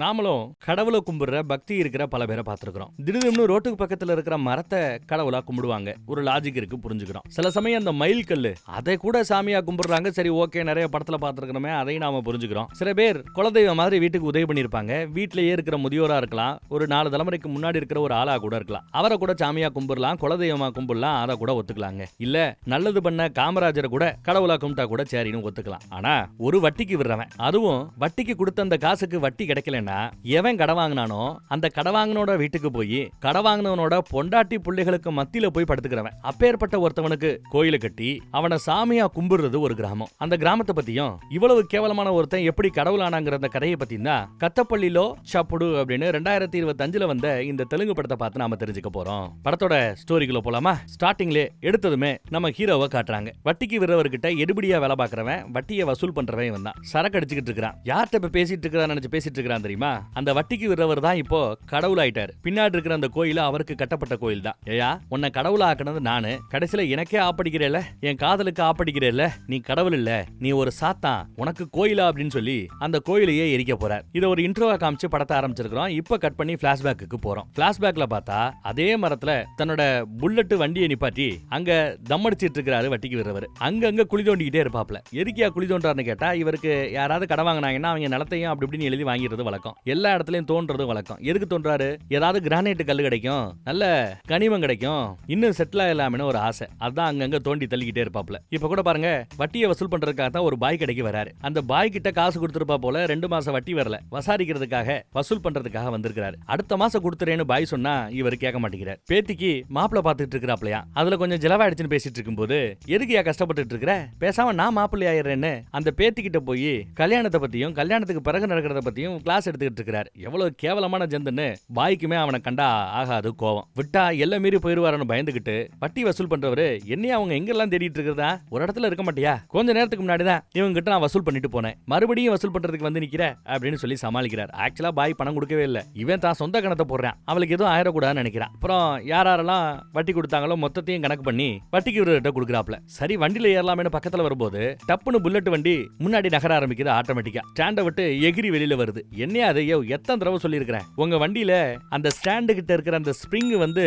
நாமளும் கடவுளை கும்பிடுற பக்தி இருக்கிற பல பேரை பார்த்துருக்கிறோம். திடீர்னு ரோட்டுக்கு பக்கத்துல இருக்கிற மரத்தை கடவுளா கும்பிடுவாங்க. ஒரு லாஜிக் இருக்கு புரிஞ்சுக்கிறோம். சில சமயம் அந்த மயில் கல்லு அதை கூட சாமியா கும்பிடுறாங்க. சரி ஓகே நிறைய படத்துல பார்த்துருக்கிறோமே அதையும் நாம புரிஞ்சுக்கிறோம். சில பேர் குலதெய்வம் மாதிரி வீட்டுக்கு உதவி பண்ணியிருப்பாங்க. வீட்டிலேயே இருக்கிற முதியோரா இருக்கலாம். ஒரு நாலு தலைமுறைக்கு முன்னாடி இருக்கிற ஒரு ஆளா கூட இருக்கலாம். அவரை கூட சாமியா கும்பிடலாம் குலதெய்வமா கும்பிடலாம் அதை கூட ஒத்துக்கலாங்க. இல்ல நல்லது பண்ண காமராஜரை கூட கடவுளா கும்பிட்டா கூட சரின்னு ஒத்துக்கலாம். ஆனா ஒரு வட்டிக்கு விடுறவன். அதுவும் வட்டிக்கு கொடுத்த அந்த காசுக்கு வட்டி என்னன்னா எவன் கடை வாங்கினானோ அந்த கடை வாங்கினோட வீட்டுக்கு போய் கடை வாங்கினவனோட பொண்டாட்டி பிள்ளைகளுக்கு மத்தியில போய் படுத்துக்கிறவன். அப்பேற்பட்ட ஒருத்தவனுக்கு கோயிலை கட்டி அவனை சாமியா கும்பிடுறது ஒரு கிராமம். அந்த கிராமத்தை பத்தியும் இவ்வளவு கேவலமான ஒருத்தன் எப்படி கடவுளானாங்கிற அந்த கதையை பத்தி தான் கத்தப்பள்ளிலோ சப்புடு அப்படின்னு ரெண்டாயிரத்தி இருபத்தஞ்சுல வந்த இந்த தெலுங்கு படத்தை பார்த்து நாம தெரிஞ்சுக்க போறோம். படத்தோட ஸ்டோரிக்குள்ள போலாமா? ஸ்டார்டிங்லே எடுத்ததுமே நம்ம ஹீரோவை காட்டுறாங்க. வட்டிக்கு விடுறவர்கிட்ட எடுபடியா வேலை பார்க்கறவன் வட்டியை வசூல் பண்றவன் இவன் தான் சரக்கு அடிச்சுக்கிட்டு இருக்கிறான். யார்கிட்ட இப்ப பேசிட்டு இருக்கிறான் நினைச்சு பேசிட்டு இருக்கிறான் தெரியுமா? அந்த வட்டிக்கு விடுறவர் தான் இப்போ கடவுள் ஆயிட்டாரு பின்னாடி இருக்கிற அந்த கோயில் அவருக்கு கட்டப்பட்ட கோயில் தான் ஏயா உன்னை கடவுள் ஆக்கினது நானு. கடைசியில எனக்கே ஆப்படிக்கிறேல என் காதலுக்கு ஆப்படிக்கிறேல நீ கடவுள் இல்ல. நீ ஒரு சாத்தான். உனக்கு கோயிலா அப்படின்னு சொல்லி அந்த கோயிலையே எரிக்க போறார் இதை ஒரு இன்ட்ரோவா காமிச்சு படத்தை ஆரம்பிச்சிருக்கிறோம். இப்போ கட் பண்ணி பிளாஷ்பேக்கு போறோம். பிளாஷ்பேக்ல பார்த்தா அதே மரத்துல தன்னோட புல்லட் வண்டியை நிப்பாட்டி அங்க தம் அடிச்சிட்டு இருக்கிறாரு வட்டிக்கு விடுறவர். அங்கங்க குழி தோண்டிக்கிட்டே இருப்பாப்ல. எதுக்கியா குழி தோண்டாருன்னு கேட்டா இவருக்கு யாராவது கடை வாங்கினாங்கன்னா அவங்க நிலத்தையும் அப்படி இப்படின்னு எழுதி வாங்கிடுறது வழக்கம். எல்லா இடத்துலயும் தோன்றது வழக்கம் எதுக்கு தோன்றாரு? ஏதாவது கிரானைட் கல் கிடைக்கும். நல்ல கனிமம் கிடைக்கும். இன்னும் செட்டில் ஆகலாம்னு ஒரு ஆசை. அதான் அங்கங்க தோண்டி தள்ளிக்கிட்டே இருப்பாப்ல இப்ப கூட பாருங்க வட்டியை வசூல் பண்றதுக்காக தான் ஒரு பாய் கடைக்கு வராரு. அந்த பாய் கிட்ட காசு கொடுத்துருப்பா போல ரெண்டு மாசம் வட்டி வரல. வசாரிக்கிறதுக்காக வசூல் பண்றதுக்காக வந்திருக்கிறாரு. அடுத்த மாசம் கொடுத்துறேன்னு பாய் சொன்னா இவர் கேட்க மாட்டேங்கிறார். பேத்திக்கு மாப்பிள்ள பாத்துட்டு இருக்கிறாப்லையா அதுல கொஞ்சம் ஜிலவாயிடுச்சுன்னு பேசிட்டு இருக்கும்போது எதுக்கு ஏன் கஷ்டப்பட்டுட்டு இருக்கிற? பேசாம நான் மாப்பிள்ளை ஆயிடுறேன்னு. அந்த பேத்திக்கிட்ட போய் கல்யாணத்தை பத்தியும் கல்யாணத்துக்கு பிறகு நடக்கிறத பத்தியும் கிளாஸ் எடுத்துக்கிட்டு இருக்கிறார். எவ்வளவு கேவலமான ஜந்துன்னு பாய்க்குமே அவனை கண்டா ஆகாது கோவம். விட்டா எல்லாம் மீறி போயிருவாருன்னு பயந்துகிட்டு வட்டி வசூல் பண்றவரு என்னைய அவங்க எங்கெல்லாம் தேடிட்டு இருக்கிறதா? ஒரு இடத்துல இருக்க மாட்டியா? கொஞ்ச நேரத்துக்கு முன்னாடி தான் இவங்க கிட்ட நான் வசூல் பண்ணிட்டு போனேன். மறுபடியும் வசூல் பண்றதுக்கு வந்து நிக்கிற? அப்படின்னு சொல்லி சமாளிக்கிறார். ஆக்சுவலா பாய் பணம் கொடுக்கவே இல்லை. இவன் தான் சொந்த கணத்தை போடுறான். அவளுக்கு எதுவும் ஆயிடக்கூடாதுன்னு நினைக்கிறான். அப்புறம் யார் யாரெல்லாம் வட்டி கொடுத்தாங்களோ மொத்தத்தையும் கணக்கு பண்ணி வட்டிக்கு இவர்கிட்ட கொடுக்குறாப்ல. சரி வண்டியில ஏறலாமேன்னு பக்கத்துல வரும்போது டப்புன்னு புல்லட் வண்டி முன்னாடி நகர ஆரம்பிக்குது ஆட்டோமேட்டிக்கா ஸ்டாண்டை விட்டு எகிரி வெளியில வருது. என்னையா அது ஐயோ எத்தனை தடவை சொல்லியிருக்கிறேன். உங்க வண்டியில அந்த ஸ்டாண்டு கிட்ட இருக்கிற அந்த ஸ்ப்ரிங் வந்து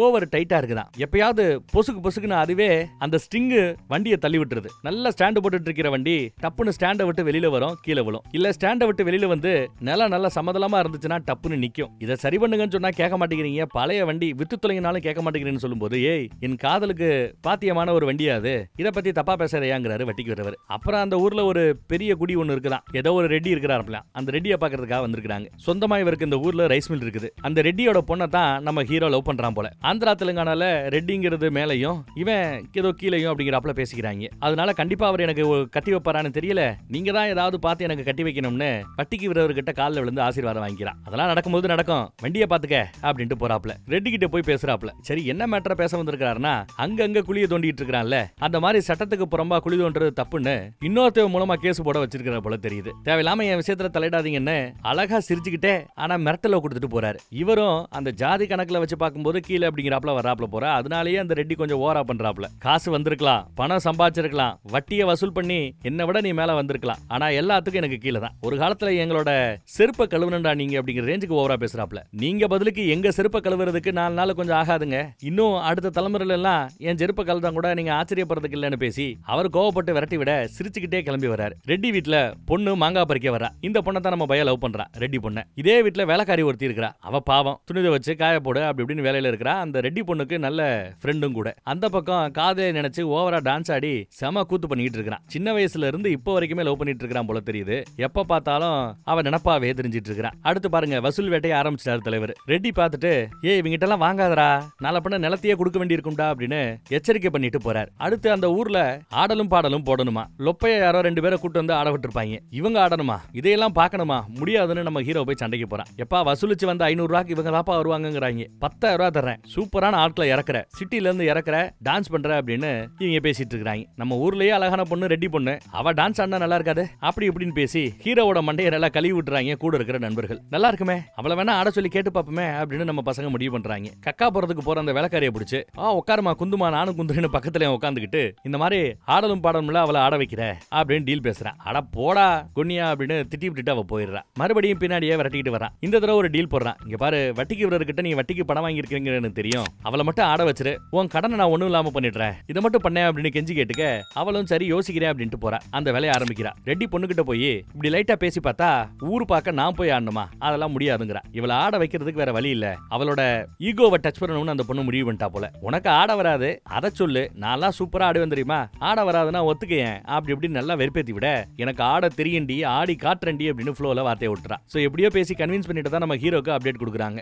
ஓவர் டைட்டா இருக்குதான். எப்பயாவது பொசுக்கு பொசுக்குன்னு அதுவே அந்த ஸ்ட்ரிங் வண்டியை தள்ளி விட்டுருது. நல்ல ஸ்டாண்டு போட்டுட்டு இருக்கிற வண்டி டப்புன்னு ஸ்டாண்டை விட்டு வெளியில வரும் கீழே விழும். இல்ல ஸ்டாண்டை விட்டு வெளியில வந்து நிலம் நல்ல சமதளமா இருந்துச்சுன்னா டப்புன்னு நிக்கும். இதை சரி பண்ணுங்கன்னு சொன்னா கேட்க மாட்டேங்கிறீங்க. பழைய வண்டி வித்து தொலைங்கினாலும் கேட்க மாட்டேங்கிறீங்கன்னு சொல்லும்போது ஏய் என் காதலுக்கு பாத்தியமான ஒரு வண்டியா அது? இதை பத்தி தப்பா பேசுறையாங்கிறாரு வட்டிக்கு வரவர் அப்புறம் அந்த ஊர்ல ஒரு பெரிய குடி ஒன்று இருக்குதான். ஏதோ ஒரு ரெட்டி இருக்கிறாருலாம் அந்த ரெட்டியை பாக்குறதுக்காக வந்திருக்காங்க சொந்தமா இவருக்கு இந்த ஊர்ல ரைஸ் மில் இருக்குது. அந்த ரெட்டியோட பொண்ணை தான் நம்ம ஹீரோ லவ் பண்றான் போல. ஆந்திரா தெலுங்கானால ரெட்டிங்கிறது மேலையும் இவன் ஏதோ கீழையும் அப்படிங்கிறாப்புல பேசிக்கிறாங்க. அதனால கண்டிப்பா அவர் எனக்கு கட்டி வைப்பாரான்னு தெரியல. நீங்க தான் ஏதாவது பார்த்து எனக்கு கட்டி வைக்கணும்னு பட்டிக்கு விரவர்கிட்ட காலில் விழுந்து ஆசீர்வாதம் வாங்கிக்கிறான். அதெல்லாம் நடக்கும்போது நடக்கும். வண்டியை பாத்துக்க அப்படின்ட்டு போறாப்ல ரெட்டி கிட்ட போய் பேசுறாப்ல சரி என்ன மேட்டரை பேச வந்திருக்காருன்னா அங்கங்க குழிய தோண்டிட்டு இருக்கிறான்ல. அந்த மாதிரி சட்டத்துக்கு புறம்பா குழி தோன்றது தப்புன்னு இன்னொருத்தவ மூலமா கேஸ் போட வச்சிருக்கிற போல தெரியுது. தேவையில்லாம என் விஷயத்துல தலையிடாதீங்கன்னு அழகா சிரிச்சுக்கிட்டே ஆனா மிரட்டல கொடுத்துட்டு போறாரு. இவரும் அந்த ஜாதி கணக்குல வச்சு பார்க்கும்போது கீழே அப்படிங்கிறாப்ல வராப்ல போற. அதனாலேயே அந்த ரெட்டி கொஞ்சம் ஓரா பண்றாப்ல காசு வந்திருக்கலாம் பணம் சம்பாதிச்சிருக்கலாம் வட்டியை வசூல் பண்ணி என்னை விட நீ மேல வந்திருக்கலாம். ஆனா எல்லாத்துக்கும் எனக்கு கீழே தான். ஒரு காலத்துல எங்களோட செருப்ப கழுவுனண்டா நீங்க அப்படிங்கிற ரேஞ்சுக்கு ஓவரா பேசுறாப்ல நீங்க பதிலுக்கு எங்க செருப்ப கழுவுறதுக்கு நாலு நாள் கொஞ்சம் ஆகாதுங்க. இன்னும் அடுத்த தலைமுறையில எல்லாம் என் செருப்ப கழுதான் கூட நீங்க ஆச்சரியப்படுறதுக்கு இல்லைன்னு பேசி அவர் கோவப்பட்டு விரட்டி விட சிரிச்சுக்கிட்டே கிளம்பி வராரு ரெட்டி வீட்டில் பொண்ணு மாங்காய் பறிக்க வரா இந்த பொண்ணை தான் நம்ம பய லவ் பண்றான் ரெட்டி பொண்ணை. இதே வீட்ல வேலைக்காரி ஒருத்தி இருக்கிறா. அவ பாவம். துணிதை வச்சு காய போடு அப்படி இப்படின்னு வேலையில இருக்கிறா. அந்த ரெட்டி பொண்ணுக்கு நல்ல ஃப்ரெண்டும் கூட. அந்த பக்கம் காதலை நினைச்சு ஓவரா டான்ஸ் ஆடி செம கூத்து பண்ணிட்டு இருக்கிறான் சின்ன வயசுல இருந்து இப்போ வரைக்குமே லவ் பண்ணிட்டு இருக்கிறான் போல தெரியுது. எப்ப பார்த்தாலும் அவ நினப்பாவே தெரிஞ்சிட்டு இருக்கிறான் அடுத்து பாருங்க வசூல் வேட்டையை ஆரம்பிச்சிட்டாரு தலைவர். ரெட்டி பார்த்துட்டு ஏய் இவங்கிட்ட எல்லாம் வாங்காதடா. நாளை பண்ண நிலத்தையே கொடுக்க வேண்டியிருக்கும்டா அப்படின்னு எச்சரிக்கை பண்ணிட்டு போறார். அடுத்து அந்த ஊர்ல ஆடலும் பாடலும் போடணுமா? லொப்பைய யாரோ ரெண்டு பேரை கூட்டு வந்து ஆட விட்டுருப்பாங்க. இவங்க ஆடணுமா? இதையெல்லாம் பார்க்கணுமா? முடியாதுன்னு நம்ம ஹீரோ போய் சண்டைக்கு போறான். எப்பா வசூலிச்சு வந்த ஐநூறு இவங்க தாப்பா வருவாங்கிறாங்க பத்தாயிரம் ரூபா தர்றேன். சூப்பரான ஆட்களை இறக்குற. சிட்டில இருந்து இறக்குற. டான்ஸ் பண்ற அப்படின்னு இவங்க பேசிட்டு இருக்காங்க நம்ம ஊர்லயே அழகான பொண்ணு ரெடி பொண்ணு. அவ டான்ஸ் ஆடினா நல்லா இருக்காது. அப்படி இப்படின்னு பேசி ஹீரோவோட மண்டையை நல்லா கழுவி விட்டுறாங்க கூட இருக்கிற நண்பர்கள். நல்லா இருக்குமே? அவளை வேணா ஆட சொல்லி கேட்டு பாப்போமே அப்படின்னு நம்ம பசங்க முடிவு பண்றாங்க. கக்கா போறதுக்கு போற அந்த வேலைக்காரியை பிடிச்சு ஆ உட்காருமா குந்துமா நானும் குந்துறேன்னு பக்கத்துல உட்காந்துக்கிட்டு இந்த மாதிரி ஆடலும் பாடலும்ல அவளை ஆட வைக்கிற அப்படின்னு டீல் பேசுறேன் அட போடா குன்னியா அப்படின்னு திட்டி விட்டுட்டு அவ போயிடுறா. மறுபடியும் பின்னாடியே விரட்டிட்டு வரான் இந்த தடவை ஒரு டீல் போடுறான். இங்க பாரு வட்டிக்கு விடுறதுக்கிட்ட நீ வட்டிக்கு பணம் வாங்கியிருக்கீங்கன்னு தெரியும். அவளை மட்டும் ஆட வச்சிரு. உன் கடனை நான் ஒண்ணும் இல்லாம பண்ணிடுறேன். இதை மட்டும் பண்ணேன் அப்படின்னு கெஞ்சி கேட்டுக்க அவளும் சரி யோசிக்கிறேன் அப்படின்ட்டு போறா. அந்த வேலையை ஆரம்பிக்கிறா. ரெட்டி பொண்ணுகிட்ட போய் இப்படி லைட்டா பேசி பார்த்தா ஊர் பார்க்க நான் போய் ஆடணுமா? அதெல்லாம் முடியாதுங்கிறா. இவளை ஆட வைக்கிறதுக்கு வேற வழி இல்ல. அவளோட ஈகோவை டச் பண்ணணும்னு அந்த பொண்ணு முடிவு பண்ணிட்டா போல. உனக்கு ஆட வராது அதை சொல்லு. நான்லாம் சூப்பரா ஆடுவேன் தெரியுமா? ஆட வராதுன்னா ஒத்துக்கையன் அப்படி இப்படி நல்லா வெறுப்பேத்தி விட எனக்கு ஆட தெரியண்டி ஆடி காட்டுறண்டி அப்படின்னு ஃப்ளோல வார்த்தையை விட்டுறா ஸோ எப்படியோ பேசி கன்வின்ஸ் பண்ணிட்டு தான் நம்ம ஹீரோக்கு அப்டேட் கொடுக்குறாங்க.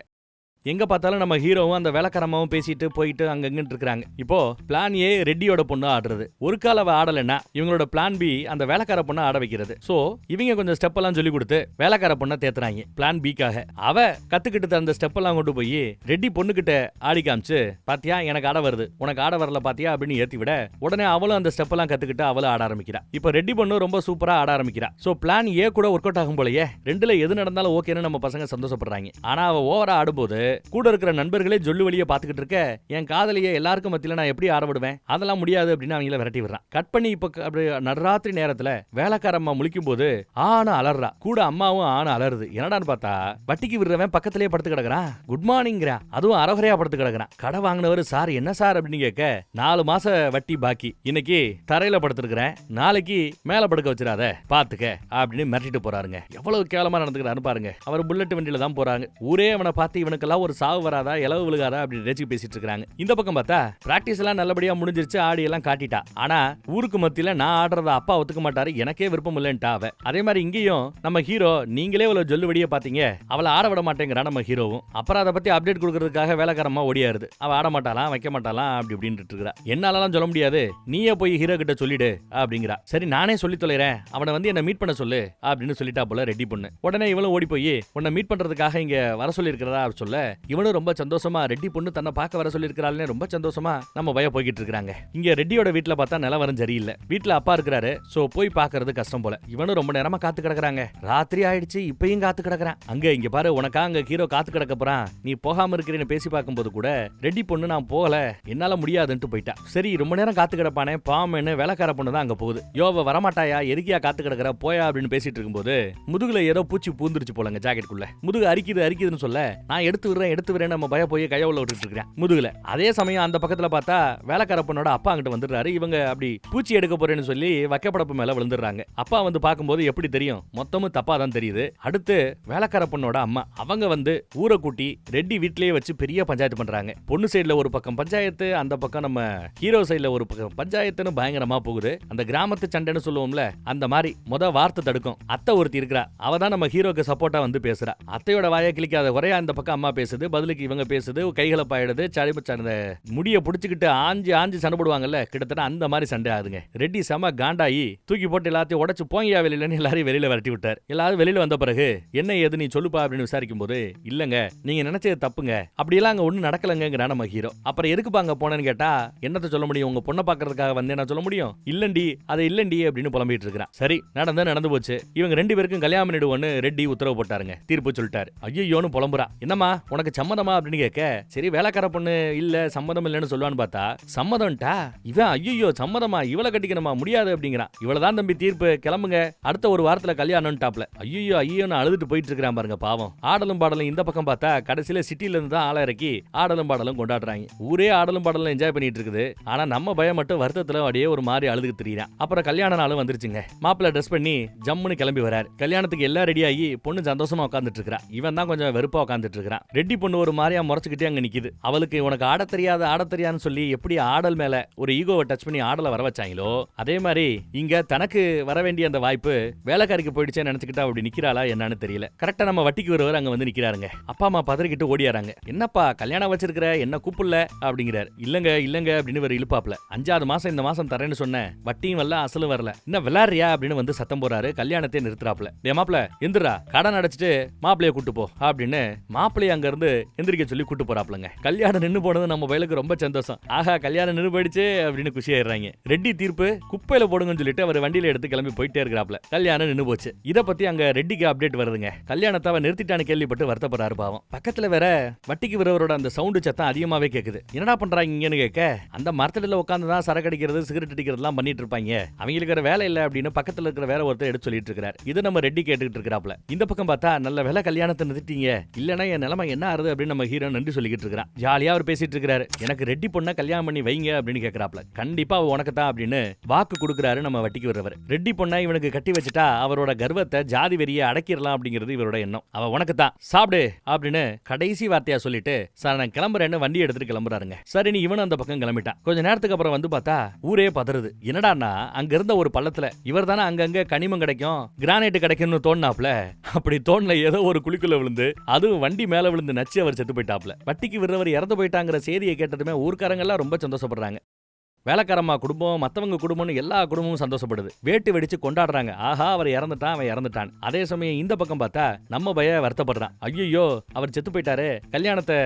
எங்க பார்த்தாலும் நம்ம ஹீரோவும் அந்த வேலைக்காரமாவும் பேசிட்டு போயிட்டு அங்கங்கிட்டு இருக்காங்க இப்போ பிளான் ஏ ரெட்டியோட பொண்ணு ஆடுறது. ஒரு கால அவ ஆடலைன்னா இவங்களோட பிளான் பி அந்த வேலைக்கார பொண்ணை ஆட வைக்கிறது. சோ இவங்க கொஞ்சம் ஸ்டெப் எல்லாம் சொல்லி கொடுத்து வேலைக்கார பொண்ணை தேத்துறாங்க பிளான் பிக்காக அவ கத்துக்கிட்டு அந்த ஸ்டெப் எல்லாம் கொண்டு போய் ரெட்டி பொண்ணுகிட்ட ஆடி காமிச்சு பாத்தியா எனக்கு ஆட வருது. உனக்கு ஆட வரல பாத்தியா? அப்படின்னு ஏத்தி விட உடனே அவளும் அந்த ஸ்டெப் எல்லாம் கத்துக்கிட்டு அவளும் ஆட ஆரம்பிக்கிறா. இப்போ ரெட்டி பொண்ணு ரொம்ப சூப்பரா ஆட ஆரம்பிக்கிறா. சோ பிளான் ஏ கூட ஒர்க் அவுட் ஆகும் போலயே ரெண்டுல எது நடந்தாலும் ஓகேன்னு நம்ம பசங்க சந்தோஷப்படுறாங்க. ஆனா அவ ஓவரா ஆடும்போது கூட இருக்கிற நண்பர்களே ஜொல்லு வழியை பார்த்துக்கிட்டு இருக்க என் காதலியை எல்லாருக்கும் மத்தியில நான் எப்படி ஆட விடுவேன் அதெல்லாம் முடியாது அப்படின்னு அவங்கள விரட்டி விடுறான். கட் பண்ணி இப்ப அப்படி நடுராத்திரி நேரத்துல வேலைக்கார அம்மா முழிக்கும் போது ஆன அலறா கூட அம்மாவும் ஆன அலறுது. என்னடான்னு பார்த்தா வட்டிக்கு விடுறவன் பக்கத்திலேயே படுத்து கிடக்குறான். குட் மார்னிங்கிறா அதுவும் அறகுறையா படுத்து கிடக்குறான். கடை வாங்கினவர் சார் என்ன சார்? அப்படின்னு கேட்க நாலு மாச வட்டி பாக்கி. இன்னைக்கு தரையில படுத்திருக்கிறேன். நாளைக்கு மேல படுக்க வச்சிடாத. பாத்துக்க. அப்படின்னு மிரட்டிட்டு போறாருங்க. எவ்வளவு கேவலமா நடந்துக்கிறாரு பாருங்க. அவர் புல்லட் வண்டியில தான் போறாங்க. ஊரே அவனை பார்த்து இவனுக்கெல்லாம் ஒரு சாவு வராதா இலவு விழுகாதா அப்படின்னு நினைச்சு பேசிட்டு இருக்காங்க இந்த பக்கம் பார்த்தா பிராக்டிஸ் எல்லாம் நல்லபடியா முடிஞ்சிருச்சு ஆடி எல்லாம் காட்டிட்டா. ஆனா ஊருக்கு மத்தியில நான் ஆடுறத அப்பா ஒத்துக்க மாட்டாரு எனக்கே விருப்பம் இல்லைன்ட்டா அவ அதே மாதிரி இங்கேயும் நம்ம ஹீரோ நீங்களே இவ்வளவு ஜொல்லுபடியா பாத்தீங்க அவளை ஆட விட மாட்டேங்கிறான் நம்ம ஹீரோவும் அப்புறம் அதை பத்தி அப்டேட் கொடுக்கறதுக்காக வேலைக்காரமா ஓடியாருது. அவ ஆட மாட்டாலாம் வைக்க மாட்டாலாம் அப்படி இப்படின்னு இருக்கிறா. என்னாலலாம் சொல்ல முடியாது நீயே போய் ஹீரோ கிட்ட சொல்லிடு அப்படிங்கிறா. சரி நானே சொல்லி தொலைறேன் அவனை வந்து என்ன மீட் பண்ண சொல்லு அப்படின்னு சொல்லிட்டா போல ரெடி பண்ணு. உடனே இவளும் ஓடி போய் உன்னை மீட் பண்றதுக்காக இங்க வர சொல்லியிருக்கிறதா சொல்ல இவனும் ரொம்ப சந்தோஷமா ரெட்டி பொண்ணு தன்னை பார்க்க வர சொல்லி ரொம்ப சந்தோஷமா நம்ம பய போய்கிட்டு இருக்காங்க இங்க ரெட்டியோட வீட்டுல பார்த்தா நிலவரம் சரியில்லை. வீட்டுல அப்பா இருக்கிறாரு சோ போய் பாக்குறது கஷ்டம் போல. இவனும் ரொம்ப நேரமா காத்து கிடக்குறாங்க. ராத்திரி ஆயிடுச்சு இப்பயும் காத்து கிடக்குறான். அங்க இங்க பாரு உனக்கா அங்க ஹீரோ காத்து கிடக்க போறான். நீ போகாம இருக்கிறேன்னு பேசி பார்க்கும்போது கூட ரெட்டி பொண்ணு நான் போகல என்னால முடியாதுன்ட்டு போயிட்டா. சரி ரொம்ப நேரம் காத்து கிடப்பானே பாமன்னு வேலைக்கார பொண்ணு தான் அங்க போகுது. யோவ வரமாட்டாயா எரிக்கியா காத்து கிடக்குற போயா அப்படின்னு பேசிட்டு இருக்கும்போது முதுகுல ஏதோ பூச்சி பூந்துருச்சு போலங்க ஜாக்கெட்டுக்குள்ள. முதுகு அரிக்குது அரிக்குதுன்னு சொல்ல நான் எடுத்து விடுறேன் எடுத்து விடுறேன் நம்ம பய போய் கைய உள்ள விட்டுட்டு இருக்கிறேன். முதுகுல. அதே சமயம் அந்த பக்கத்துல பார்த்தா வேலைக்கார பொண்ணோட அப்பா அங்கிட்ட வந்துடுறாரு. இவங்க அப்படி பூச்சி எடுக்க போறேன்னு சொல்லி வக்கப்படப்பு மேல விழுந்துடுறாங்க. அப்பா வந்து பார்க்கும்போது எப்படி தெரியும்? மொத்தமும் தப்பா தான் தெரியுது. அடுத்து வேலைக்கார பொண்ணோட அம்மா. அவங்க வந்து ஊரை கூட்டி ரெட்டி வீட்லயே வச்சு பெரிய பஞ்சாயத்து பண்றாங்க. பொண்ணு சைடுல ஒரு பக்கம் பஞ்சாயத்து அந்த பக்கம் நம்ம ஹீரோ சைடுல ஒரு பக்கம் பஞ்சாயத்துன்னு பயங்கரமா போகுது. அந்த கிராமத்து சண்டைன்னு சொல்லுவோம்ல அந்த மாதிரி முத வார்த்தை தடுக்கும். அத்தை ஒருத்தி இருக்கிறா. அவ தான் நம்ம ஹீரோக்கு சப்போர்ட்டா வந்து பேசுறா. அத்தையோட வாயை கிளிக்காத ஒரே அந்த பக்கம் அம்மா பேசுது பதிலுக்கு இவங்க பேசுது கைகளை பாயிடுது சளி அந்த முடியை பிடிச்சிக்கிட்டு ஆஞ்சு ஆஞ்சு சண்டை போடுவாங்கல்ல கிட்டத்தட்ட அந்த மாதிரி சண்டை ஆகுதுங்க. ரெட்டி செம காண்டாயி தூக்கி போட்டு எல்லாத்தையும் உடைச்சு போங்கயா வெளியிலன்னு எல்லாரையும் வெளியில விரட்டி விட்டார். எல்லாரும் வெளியில வந்த பிறகு என்ன ஏது நீ சொல்லுப்பா? அப்படின்னு விசாரிக்கும் போது இல்லங்க நீங்க நினைச்சது தப்புங்க. அப்படியெல்லாம் அங்க ஒண்ணும் நடக்கலங்க நம்ம ஹீரோ. அப்புறம் எதுக்குப்பா அங்க போனேன்னு கேட்டா என்னத்த சொல்ல முடியும்? உங்க பொண்ணை பாக்குறதுக்காக வந்தேன் நான் சொல்ல முடியும்? இல்லண்டி அதை இல்லண்டி அப்படின்னு புலம்பிட்டு இருக்கிறான். சரி நடந்தா நடந்து போச்சு. இவங்க ரெண்டு பேருக்கும் கல்யாணம் பண்ணிடுவோன்னு ரெட்டி உத்தரவு போட்டாருங்க. தீர்ப்பு சொல்லிட்டாரு. ஐயோன்னு புலம்புறா. என்னம்மா உனக்கு சம்மதமா அப்படின்னு கேட்க சரி வேலைக்கார பொண்ணு இல்ல சம்மதம் இல்லைன்னு சொல்லுவான்னு பார்த்தா சம்மதம்ட்டா? இவன் ஐயோ சம்மதமா? இவளை கட்டிக்கணுமா? முடியாது அப்படிங்கிறான் இவ்வளவுதான் தம்பி தீர்ப்பு. கிளம்புங்க. அடுத்த ஒரு வாரத்துல கல்யாணம் டாப்ல ஐயோ ஐயோன்னு அழுதுட்டு போயிட்டு இருக்கிறான் பாருங்க பாவம். ஆடலும் பாடலும் இந்த பக்கம் பார்த்தா கடைசியில சிட்டில இருந்து தான் ஆள இறக்கி ஆடலும் பாடலும் கொண்டாடுறாங்க. ஊரே ஆடலும் பாடலும் என்ஜாய் பண்ணிட்டு இருக்குது ஆனா நம்ம பயம் மட்டும் வருத்தத்துல அப்படியே ஒரு மாதிரி அழுதுக்கு தெரியுறான். அப்புறம் கல்யாண நாளும் வந்துருச்சுங்க. மாப்பிள்ள ட்ரெஸ் பண்ணி ஜம்முன்னு கிளம்பி வராரு. கல்யாணத்துக்கு எல்லாம் ரெடி ஆகி பொண்ணு சந்தோஷமா உட்காந்துட்டு இருக்கா இவன் தான் கொஞ்சம் வெறுப்பா உட்காந்துட்டு இருக்கிறான் ரெட்டி பொண்ணு ஒரு மாதிரியா முறைச்சிக்கிட்டே அங்கே நிற்கிது அவளுக்கு உனக்கு ஆட தெரியாது ஆட தெரியாதுன்னு சொல்லி எப்படி ஆடல் மேல ஒரு ஈகோவை டச் பண்ணி ஆடலை வர வச்சாங்களோ அதே மாதிரி இங்க தனக்கு வர வேண்டிய அந்த வாய்ப்பு வேலைக்காரிக்கு போயிடுச்சேன்னு நினைச்சுக்கிட்டா அப்படி நிக்கிறாளா என்னன்னு தெரியல. கரெக்டா நம்ம வட்டிக்கு வருவார் அங்க வந்து நிக்கிறாருங்க. அப்பா அம்மா பதறிக்கிட்டு ஓடியாராங்க. என்னப்பா கல்யாணம் வச்சிருக்கிற என்ன கூப்பிடல? அப்படிங்கிறாரு. இல்லங்க இல்லங்க அப்படின்னு ஒரு இழுப்பாப்ல அஞ்சாவது மாசம் இந்த மாசம் தரேன்னு சொன்னேன். வட்டியும் வரல அசலும் வரல. என்ன விளாடுறியா அப்படின்னு வந்து சத்தம் போறாரு கல்யாணத்தை நிறுத்துறாப்ல டே மாப்பிள எந்திரா கடன் அடைச்சிட்டு மாப்பிளைய கூட்டு போ அப்படின்னு மாப்பிளைய அங்க இருந்து எந்திரிக்க சொல்லி கூட்டு போறாப்லங்க. கல்யாணம் நின்று போனது நம்ம பயலுக்கு ரொம்ப சந்தோஷம். ஆஹா கல்யாணம் நின்று போயிடுச்சு அப்படின்னு குஷியாயிடுறாங்க. ரெட்டி தீர்ப்பு குப்பையில போடுங்கன்னு சொல்லிட்டு அவர் வண்டியில எடுத்து கிளம்பி போயிட்டே இருக்கிறாப்ல. கல்யாணம் நின்று போச்சு. இதை பத்தி அங்க ரெட்டிக்கு அப்டேட் வருதுங்க. கல்யாணத்தை அவன் நிறுத்திட்டான்னு கேள்விப்பட்டு வருத்தப்படுறாரு பாவம். பக்கத்துல வேற வட்டிக்கு விரவரோட அந்த சவுண்டு சத்தம் அதிகமாவே கேக்குது. என்னடா பண்றாங்கன்னு கேட்க அந்த மரத்தடியில உட்காந்து தான் சரக்கு அடிக்கிறது சிகரெட் அடிக்கிறதுலாம் பண்ணிட்டு இருப்பாங்க. அவங்களுக்கு வேற வேலை இல்லை அப்படின்னு பக்கத்துல இருக்கிற வேற ஒருத்தர் எடுத்து சொல்லிட்டு இருக்கிறார். இதை நம்ம ரெட்டி கேட்டுக்கிட்டு இருக்கிறாப்ல. இந்த பக்கம் பார்த்தா நல்ல வேலை கல்யாணத்தை நிறுத்திட்டீங்க. இல்லைன்னா என் நிலைமை என்ன ஆறுது அப்படின்னு நம்ம ஹீரோ நன்றி சொல்லிக்கிட்டு இருக்கிறான். ஜாலியா அவர் பேசிட்டு இருக்கிறாரு. எனக்கு ரெட்டி பொண்ணை கல்யாணம் பண்ணி வைங்க அப்படின்னு கேக்குறாப்ல. கண்டிப்பா அவ உனக்கு தான் அப்படின்னு வாக்கு கொடுக்குறாரு நம்ம வட்டிக்கு வர்றவர். ரெட்டி பொண்ணை இவனுக்கு கட்டி வச்சுட்டா அவரோட கர்வத்தை ஜாதி வெறியை அடக்கிடலாம் அப்படிங்கிறது இவரோட எண்ணம். அவ உனக்கு தான் சாப்பிடு அப்படின்னு கடைசி வார்த்தையா சொல்லிட்டு சார் நான் கிளம்புறேன்னு வண்டி எடுத்துட்டு கிளம்புறாருங்க. சரி நீ இவனும் அந்த பக்கம் கிளம்பிட்டான். கொஞ்ச நேரத்துக்கு அப்புறம் வந்து பார்த்தா ஊரே பதறுது. என்னடான்னா அங்க இருந்த ஒரு பள்ளத்துல இவர் தானே அங்கங்க கனிமம் கிடைக்கும் கிரானைட் கிடைக்கும்னு தோணுனாப்ல அப்படி தோணல ஏதோ ஒரு குழிக்குள்ள விழுந்து அதுவும் வண்டி மேல விழுந்து நச்சு அவர் செத்து போயிட்டாப்ல வட்டிக்கு விடுறவர் இறந்து போயிட்டாங்கிற செய்தியை கேட்டதுமே ஊர்க்காரங்கெல்லாம் ரொம்ப சந்தோஷப்படுறாங்க. வேலைக்காரம்மா குடும்பம் மற்றவங்க குடும்பம்னு எல்லா குடும்பமும் சந்தோஷப்படுது. வேட்டு வெடிச்சு கொண்டாடுறாங்க. ஆஹா அவர் இறந்துட்டான் அவன் இறந்துட்டான். அதே சமயம் இந்த பக்கம் பார்த்தா நம்ம பய வருத்தப்படுறான். ஐயோ அவர் செத்து போயிட்டாரு. கல்யாணத்தை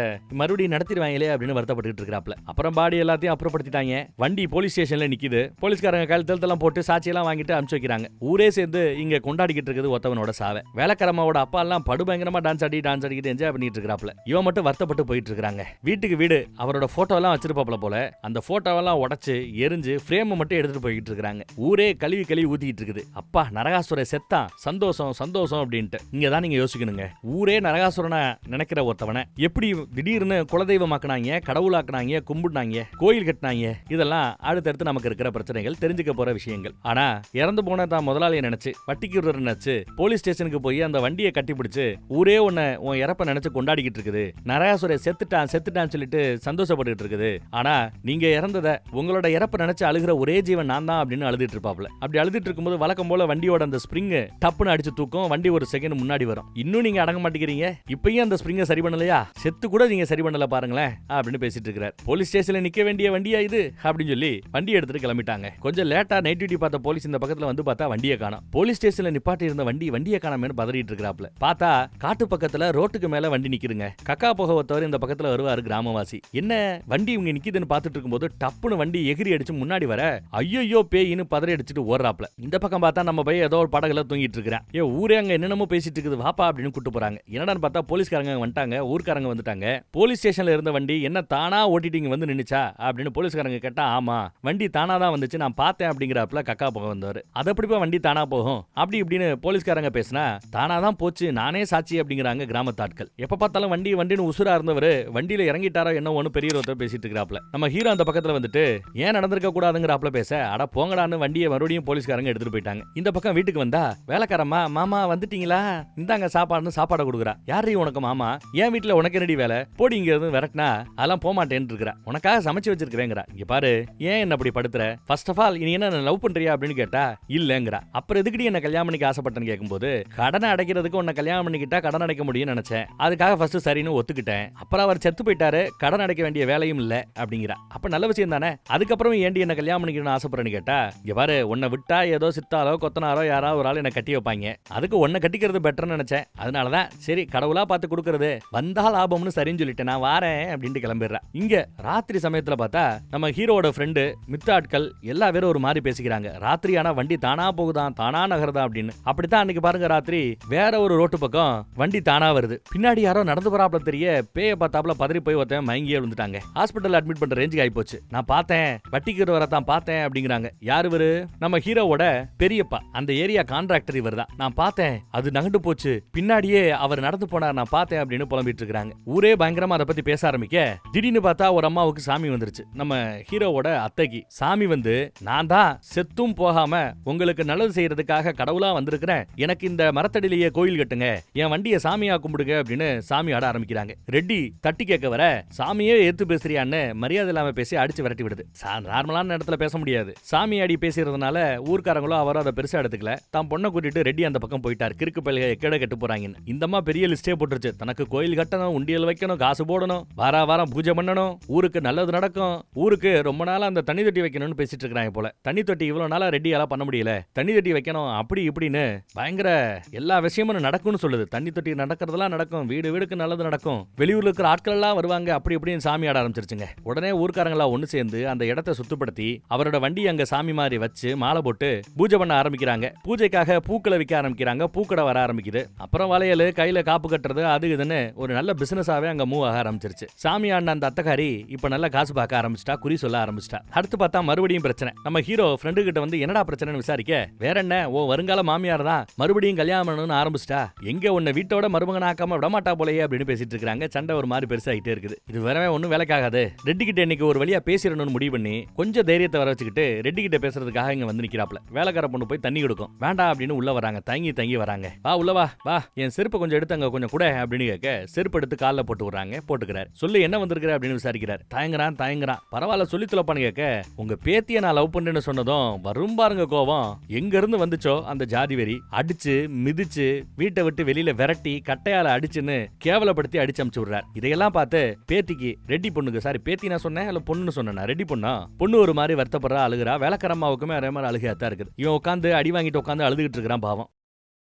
மறுபடியும் நடத்திடுவாங்களே அப்படின்னு வருத்தப்பட்டுட்டு இருக்கிறாப்ல அப்புறம் பாடி எல்லாத்தையும் அப்புறப்படுத்திட்டாங்க. வண்டி போலீஸ் ஸ்டேஷன்ல நிக்குது. போலீஸ்காரங்க கழுத்தெல்லாம் போட்டு சாட்சியெல்லாம் வாங்கிட்டு அனுப்பிச்சு வைக்கிறாங்க. ஊரே சேர்ந்து இங்க கொண்டாடிக்கிட்டு இருக்குது ஒத்தவனோட சாவை. வேலைக்காரம்மாவோட அப்பா எல்லாம் படுபயங்கரமா டான்ஸ் ஆடி டான்ஸ் ஆடிக்கிட்டு என்ஜாய் பண்ணிட்டு இருக்கிறாப்ல இவன் மட்டும் வருத்தப்பட்டு போயிட்டு இருக்காங்க வீட்டுக்கு வீடு அவரோட போட்டோ எல்லாம் வச்சிருப்பாப்ல போல. அந்த போட்டோவெல்லாம் உடச்சு எரிஞ்சு ஃப்ரேமை மட்டும் எடுத்துட்டு போய்கிட்டு இருக்காங்க ஊரே கழுவி கழுவி ஊத்திக்கிட்டு இருக்குது. அப்பா நரகாசுர செத்தான் சந்தோஷம் சந்தோஷம் அப்படின்ட்டு. இங்க தான் நீங்க யோசிக்கணுங்க. ஊரே நரகாசுரனை நினைக்கிற ஒருத்தவனை எப்படி திடீர்னு குலதெய்வமாக்குனாங்க கடவுளாக்குனாங்க கும்பிடுனாங்க கோயில் கட்டினாங்க இதெல்லாம் அடுத்தடுத்து நமக்கு இருக்கிற பிரச்சனைகள் தெரிஞ்சுக்க போற விஷயங்கள். ஆனா இறந்து போன தான் முதலாளியை நினைச்சு வட்டிக்கு நினைச்சு போலீஸ் ஸ்டேஷனுக்கு போய் அந்த வண்டியை கட்டி பிடிச்சு ஊரே உன்னை உன் இறப்ப நினைச்சு கொண்டாடிக்கிட்டு இருக்குது. நரகாசுரை செத்துட்டான் செத்துட்டான்னு சொல்லிட்டு சந்தோஷப்பட்டுட்டு இருக்குது. ஆனா நீங்க இறந்ததை உங்க இவங்களோட இறப்ப நினைச்சு அழுகிற ஒரே ஜீவன் நான் தான் அப்படின்னு அழுதுட்டு இருப்பாப்ல அப்படி அழுதுட்டு இருக்கும்போது வழக்கம் போல வண்டியோட அந்த ஸ்ப்ரிங் டப்புன்னு அடிச்சு தூக்கும் வண்டி ஒரு செகண்ட் முன்னாடி வரும். இன்னும் நீங்க அடங்க மாட்டேங்கிறீங்க. இப்பயும் அந்த ஸ்ப்ரிங்கை சரி பண்ணலையா? செத்து கூட நீங்க சரி பண்ணல பாருங்களேன் அப்படின்னு பேசிட்டு இருக்கிறார் போலீஸ் ஸ்டேஷன்ல நிக்க வேண்டிய வண்டியா இது? அப்படின்னு சொல்லி வண்டி எடுத்துட்டு கிளம்பிட்டாங்க. கொஞ்சம் லேட்டா நைட் டியூட்டி பார்த்த போலீஸ் இந்த பக்கத்துல வந்து பார்த்தா வண்டியை காணோம். போலீஸ் ஸ்டேஷன்ல நிப்பாட்டி இருந்த வண்டி வண்டியை காணாமேன்னு பதறிட்டு இருக்கிறாப்ல பார்த்தா காட்டு பக்கத்துல ரோட்டுக்கு மேல வண்டி நிக்குதுங்க. கக்கா போக ஒருத்தவர் இந்த பக்கத்துல வருவாரு கிராமவாசி. என்ன வண்டி இவங்க நிக்குதுன்னு பார்த்துட்டு இருக்கும்போது டப்புன்னு வண்டி எகிரி அடிச்சு முன்னாடி வர ஐயோ பேயின்னு பதறி அடிச்சுட்டு ஓடுறாப்ல இந்த பக்கம் பார்த்தா நம்ம பையன் ஏதோ ஒரு படகுல தூங்கிட்டு இருக்கிறேன். ஏ ஊரே அங்க என்னென்னமோ பேசிட்டு இருக்குது வாப்பா அப்படின்னு கூட்டு போறாங்க. என்னடான்னு பார்த்தா போலீஸ்காரங்க வந்துட்டாங்க ஊர்க்காரங்க வந்துட்டாங்க. போலீஸ் ஸ்டேஷன்ல இருந்த வண்டி என்ன தானா ஓட்டிட்டு இங்க வந்து நின்னுச்சா? அப்படின்னு போலீஸ்காரங்க கேட்டா ஆமா வண்டி தானா தான் வந்துச்சு நான் பார்த்தேன் அப்படிங்கிறாப்புல கக்கா போக வந்தவர். அது எப்படிப்பா வண்டி தானா போகும்? அப்படி இப்படின்னு போலீஸ்காரங்க பேசினா தானா தான் போச்சு நானே சாட்சி அப்படிங்கிறாங்க கிராமத்து ஆட்கள். எப்ப பார்த்தாலும் வண்டி வண்டின்னு உசுரா இருந்தவர் வண்டியில இறங்கிட்டாரோ என்ன ஒன்று பெரிய ஒருத்தர் பேசிட்டு இருக்கிறாப்ல நம்ம ஹீரோ அந்த பக்கத்துல வந்துட்டு ஏன் நடந்திருக்க கூடாதுங்கிறாப்ல பேச அட போங்கடான்னு வண்டியை மறுபடியும் போலீஸ்காரங்க எடுத்துட்டு போயிட்டாங்க. இந்த பக்கம் வீட்டுக்கு வந்தா வேலைக்காரம்மா மாமா வந்துட்டீங்களா? இந்தாங்க சாப்பாடுன்னு சாப்பாடை கொடுக்குறா. யாரு உனக்கு மாமா? ஏன் வீட்டுல உனக்கு என்னடி வேலை? போடி இங்க எதுவும் விரட்டினா அதெல்லாம் போக மாட்டேன்னு இருக்கிறா உனக்காக சமைச்சு வச்சிருக்கிறேங்கிறா. இங்க பாரு ஏன் என்ன அப்படி படுத்துற? ஃபர்ஸ்ட் ஆஃப் ஆல் இனி என்ன லவ் பண்றியா அப்படின்னு கேட்டா இல்லங்கிறா. அப்புறம் எதுக்குடி என்ன கல்யாணம் பண்ணிக்க ஆசைப்பட்டேன்னு கேட்கும்போது கடனை அடைக்கிறதுக்கு உன்னை கல்யாணம் பண்ணிக்கிட்டா கடன் அடைக்க முடியும்னு நினைச்சேன். அதுக்காக ஃபர்ஸ்ட் சரின்னு ஒத்துக்கிட்டேன். அப்புறம் அவர் செத்து போயிட்டாரு கடன் அடைக்க வேண்டிய வேலையும் இல்ல அப்படிங்கிறா. அப்ப நல்ல விஷயம் தானே? அதுக்கப்புறம் ஏண்டி என்ன கல்யாணம் பண்ணிக்கணும்னு ஆசைப்படுறேன்னு கேட்டா இங்க பாரு உன்னை விட்டா ஏதோ சித்தாலோ கொத்தனாரோ யாராவது ஒரு ஆள் என்ன கட்டி வைப்பாங்க. அதுக்கு உன்னை கட்டிக்கிறது பெட்டர்னு நினைச்சேன். அதனாலதான் சரி கடவுளா பார்த்து கொடுக்கறது வந்தா லாபம்னு சரின்னு சொல்லிட்டு நான் வாரேன் அப்படின்ட்டு கிளம்பிடுறேன். இங்க ராத்திரி சமயத்துல பார்த்தா நம்ம ஹீரோட ஃப்ரெண்டு மித்த ஆட்கள் எல்லா பேரும் ஒரு மாதிரி பேசிக்கிறாங்க. ராத்திரி ஆனா வண்டி தானா போகுதான் தானா நகருதா அப்படின்னு. அப்படித்தான் அன்னைக்கு பாருங்க ராத்திரி வேற ஒரு ரோட்டு பக்கம் வண்டி தானா வருது. பின்னாடி யாரோ நடந்து போறாப்ல தெரிய பேய பார்த்தாப்ல பதறி போய் ஒருத்தன் மயங்கியே விழுந்துட்டாங்க ஹாஸ்பிட்டல் அட்மிட் பண்ற ரேஞ்சுக்கு ஆகி போச்சு நான் பார்த்தேன் வட்டிக்கு வர தான் பார்த்தேன் அப்படிங்கிறாங்க. யார் இவரு? நம்ம ஹீரோவோட பெரியப்பா. அந்த ஏரியா கான்ட்ராக்டர் இவர் தான். நான் பார்த்தேன். அது நகண்டு போச்சு. பின்னாடியே அவர் நடந்து போனார். நான் பார்த்தேன் அப்படின்னு புலம்பிட்டு இருக்காங்க ஊரே பயங்கரமா அதை பத்தி பேச ஆரம்பிக்க திடீர்னு பார்த்தா ஒரு அம்மாவுக்கு சாமி வந்துருச்சு. நம்ம ஹீரோவோட அத்தைக்கு. சாமி வந்து நான் தான் செத்தும் போகாம உங்களுக்கு நல்லது செய்யறதுக்காக கடவுளா வந்திருக்கிறேன். எனக்கு இந்த மரத்தடியிலேயே கோயில் கட்டுங்க. என் வண்டியை சாமியா கும்பிடுங்க அப்படின்னு சாமி ஆட ஆரம்பிக்கிறாங்க. ரெட்டி தட்டி கேட்க வர சாமியே ஏத்து பேசுறியான்னு மரியாதை இல்லாம பேசி அடிச்சு விரட்டி விடுது. நார்மலான இடத்துல பேச முடியாது. சாமி அடி பேசுறதுனால ஊர்க்காரங்களும் அவரும் அதை பெருசா எடுத்துக்கல. தான் பொண்ணை கூட்டிட்டு ரெட்டி அந்த பக்கம் போயிட்டார். கிறுக்கு பல்க எக்கட கட்டு போறாங்கன்னு. இந்தம்மா பெரிய லிஸ்டே போட்டுருச்சு. தனக்கு கோயில் கட்டணும் உண்டியல் வைக்கணும் காசு போடணும் வார வாரம் பூஜை பண்ணணும் ஊருக்கு நல்லது நடக்கும். ஊருக்கு ரொம்ப நாளா அந்த தண்ணி தொட்டி வைக்கணும்னு பேசிட்டு இருக்காங்க போல. தண்ணி தொட்டி இவ்வளவு நாளா ரெட்டியால பண்ண முடியல. தண்ணி தொட்டி வைக்கணும் அப்படி இப்படின்னு பயங்கர எல்லா விஷயமும் நடக்கும்னு சொல்லுது. தண்ணி தொட்டி நடக்கிறதெல்லாம் நடக்கும். வீடு வீடுக்கு நல்லது நடக்கும். வெளியூர்ல இருக்கிற ஆட்கள் எல்லாம் வருவாங்க. அப்படி இப்படின்னு சாமி ஆட ஆரம்பிச்சிருச்சுங்க. உடனே ஊர்க்காரங்களா ஒன்று சேர்ந்து அந்த இடத்தை சுத்தப்படுத்தி அவரோட வண்டி அங்க சாமி மாதிரி வச்சு மாலை போட்டு பூஜை பண்ண ஆரம்பிக்கிறாங்க. பூஜைக்காக பூக்களை விற்க ஆரம்பிக்கிறாங்க. பூக்கடை வர ஆரம்பிக்குது. அப்புறம் வளையல் கையில காப்பு கட்டுறது அது இதுன்னு ஒரு நல்ல பிசினஸாவே அங்க மூவ் ஆக ஆரம்பிச்சிருச்சு. சாமி ஆண்ட அந்த அத்தகாரி இப்ப நல்லா காசு பார்க்க ஆரம்பிச்சிட்டா குறி சொல்ல ஆரம்பிச்சிட்டா. அடுத்து பார்த்தா மறுபடியும் பிரச்சனை. நம்ம ஹீரோ ஃப்ரெண்டு கிட்ட வந்து என்னடா பிரச்சனைன்னு விசாரிக்க வேற என்ன ஓ வருங்கால மாமியார் தான் மறுபடியும் கல்யாணம் பண்ணணும்னு ஆரம்பிச்சிட்டா எங்க உன்னை வீட்டோட மருமகன் ஆக்காம விடமாட்டா போலயே அப்படின்னு பேசிட்டு இருக்காங்க சண்டை ஒரு மாதிரி பெருசாகிட்டே இருக்குது. இது வேறவே ஒன்றும் வேலைக்காகாது. ரெட்டி கிட்ட இன்னைக்கு ஒரு வழியா பேசிடணும்னு முடிவு பண்ணி கொஞ்சம் தைரியத்தை வர வச்சுக்கிட்டு ரெட்டி கிட்ட பேசுறதுக்காக இங்க வந்து நிக்கிறாப்ல வேலைக்கார பொண்ணு போய் தண்ணி கொடுக்கும். வேண்டாம் அப்படின்னு உள்ள வராங்க. தங்கி தங்கி வராங்க. வா உள்ள வா வா. என் செருப்பு கொஞ்சம் எடுத்து அங்க கொஞ்சம் கூட அப்படின்னு கேட்க செருப்பு எடுத்து காலில் போட்டு விடுறாங்க போட்டுக்கிறார். சொல்லு என்ன வந்திருக்கிற? அப்படின்னு விசாரிக்கிறார். தயங்குறான் தயங்குறான். பரவாயில்ல சொல்லி தொலைப்பான்னு கேட்க உங்க பேத்திய நான் லவ் பண்ணுன்னு சொன்னதும் வரும் பாருங்க கோவம். எங்க இருந்து வந்துச்சோ அந்த ஜாதி வெறி அடிச்சு மிதிச்சு வீட்டை விட்டு வெளியில விரட்டி கட்டையால அடிச்சுன்னு கேவலப்படுத்தி அடிச்சு அமிச்சு விடுறார். இதையெல்லாம் பார்த்து பேத்திக்கு ரெட்டி பொண்ணுக்கு சாரி பேத்தி நான் சொன்னேன் இல்ல பொண்ணுன்னு சொன்னேன் ரெட்டி பொண்ணு பொண்ணு ஒரு மாதிரி வருத்தப்படுறா அழுகுறா வேலைக்காரம்மாவுக்குமே அதே மாதிரி அழுகையா தான் இருக்குது. இவன் உட்காந்து அடி வாங்கிட்டு உட்காந்து அழுதுகிட்டு இருக்கிறான் பாவம்.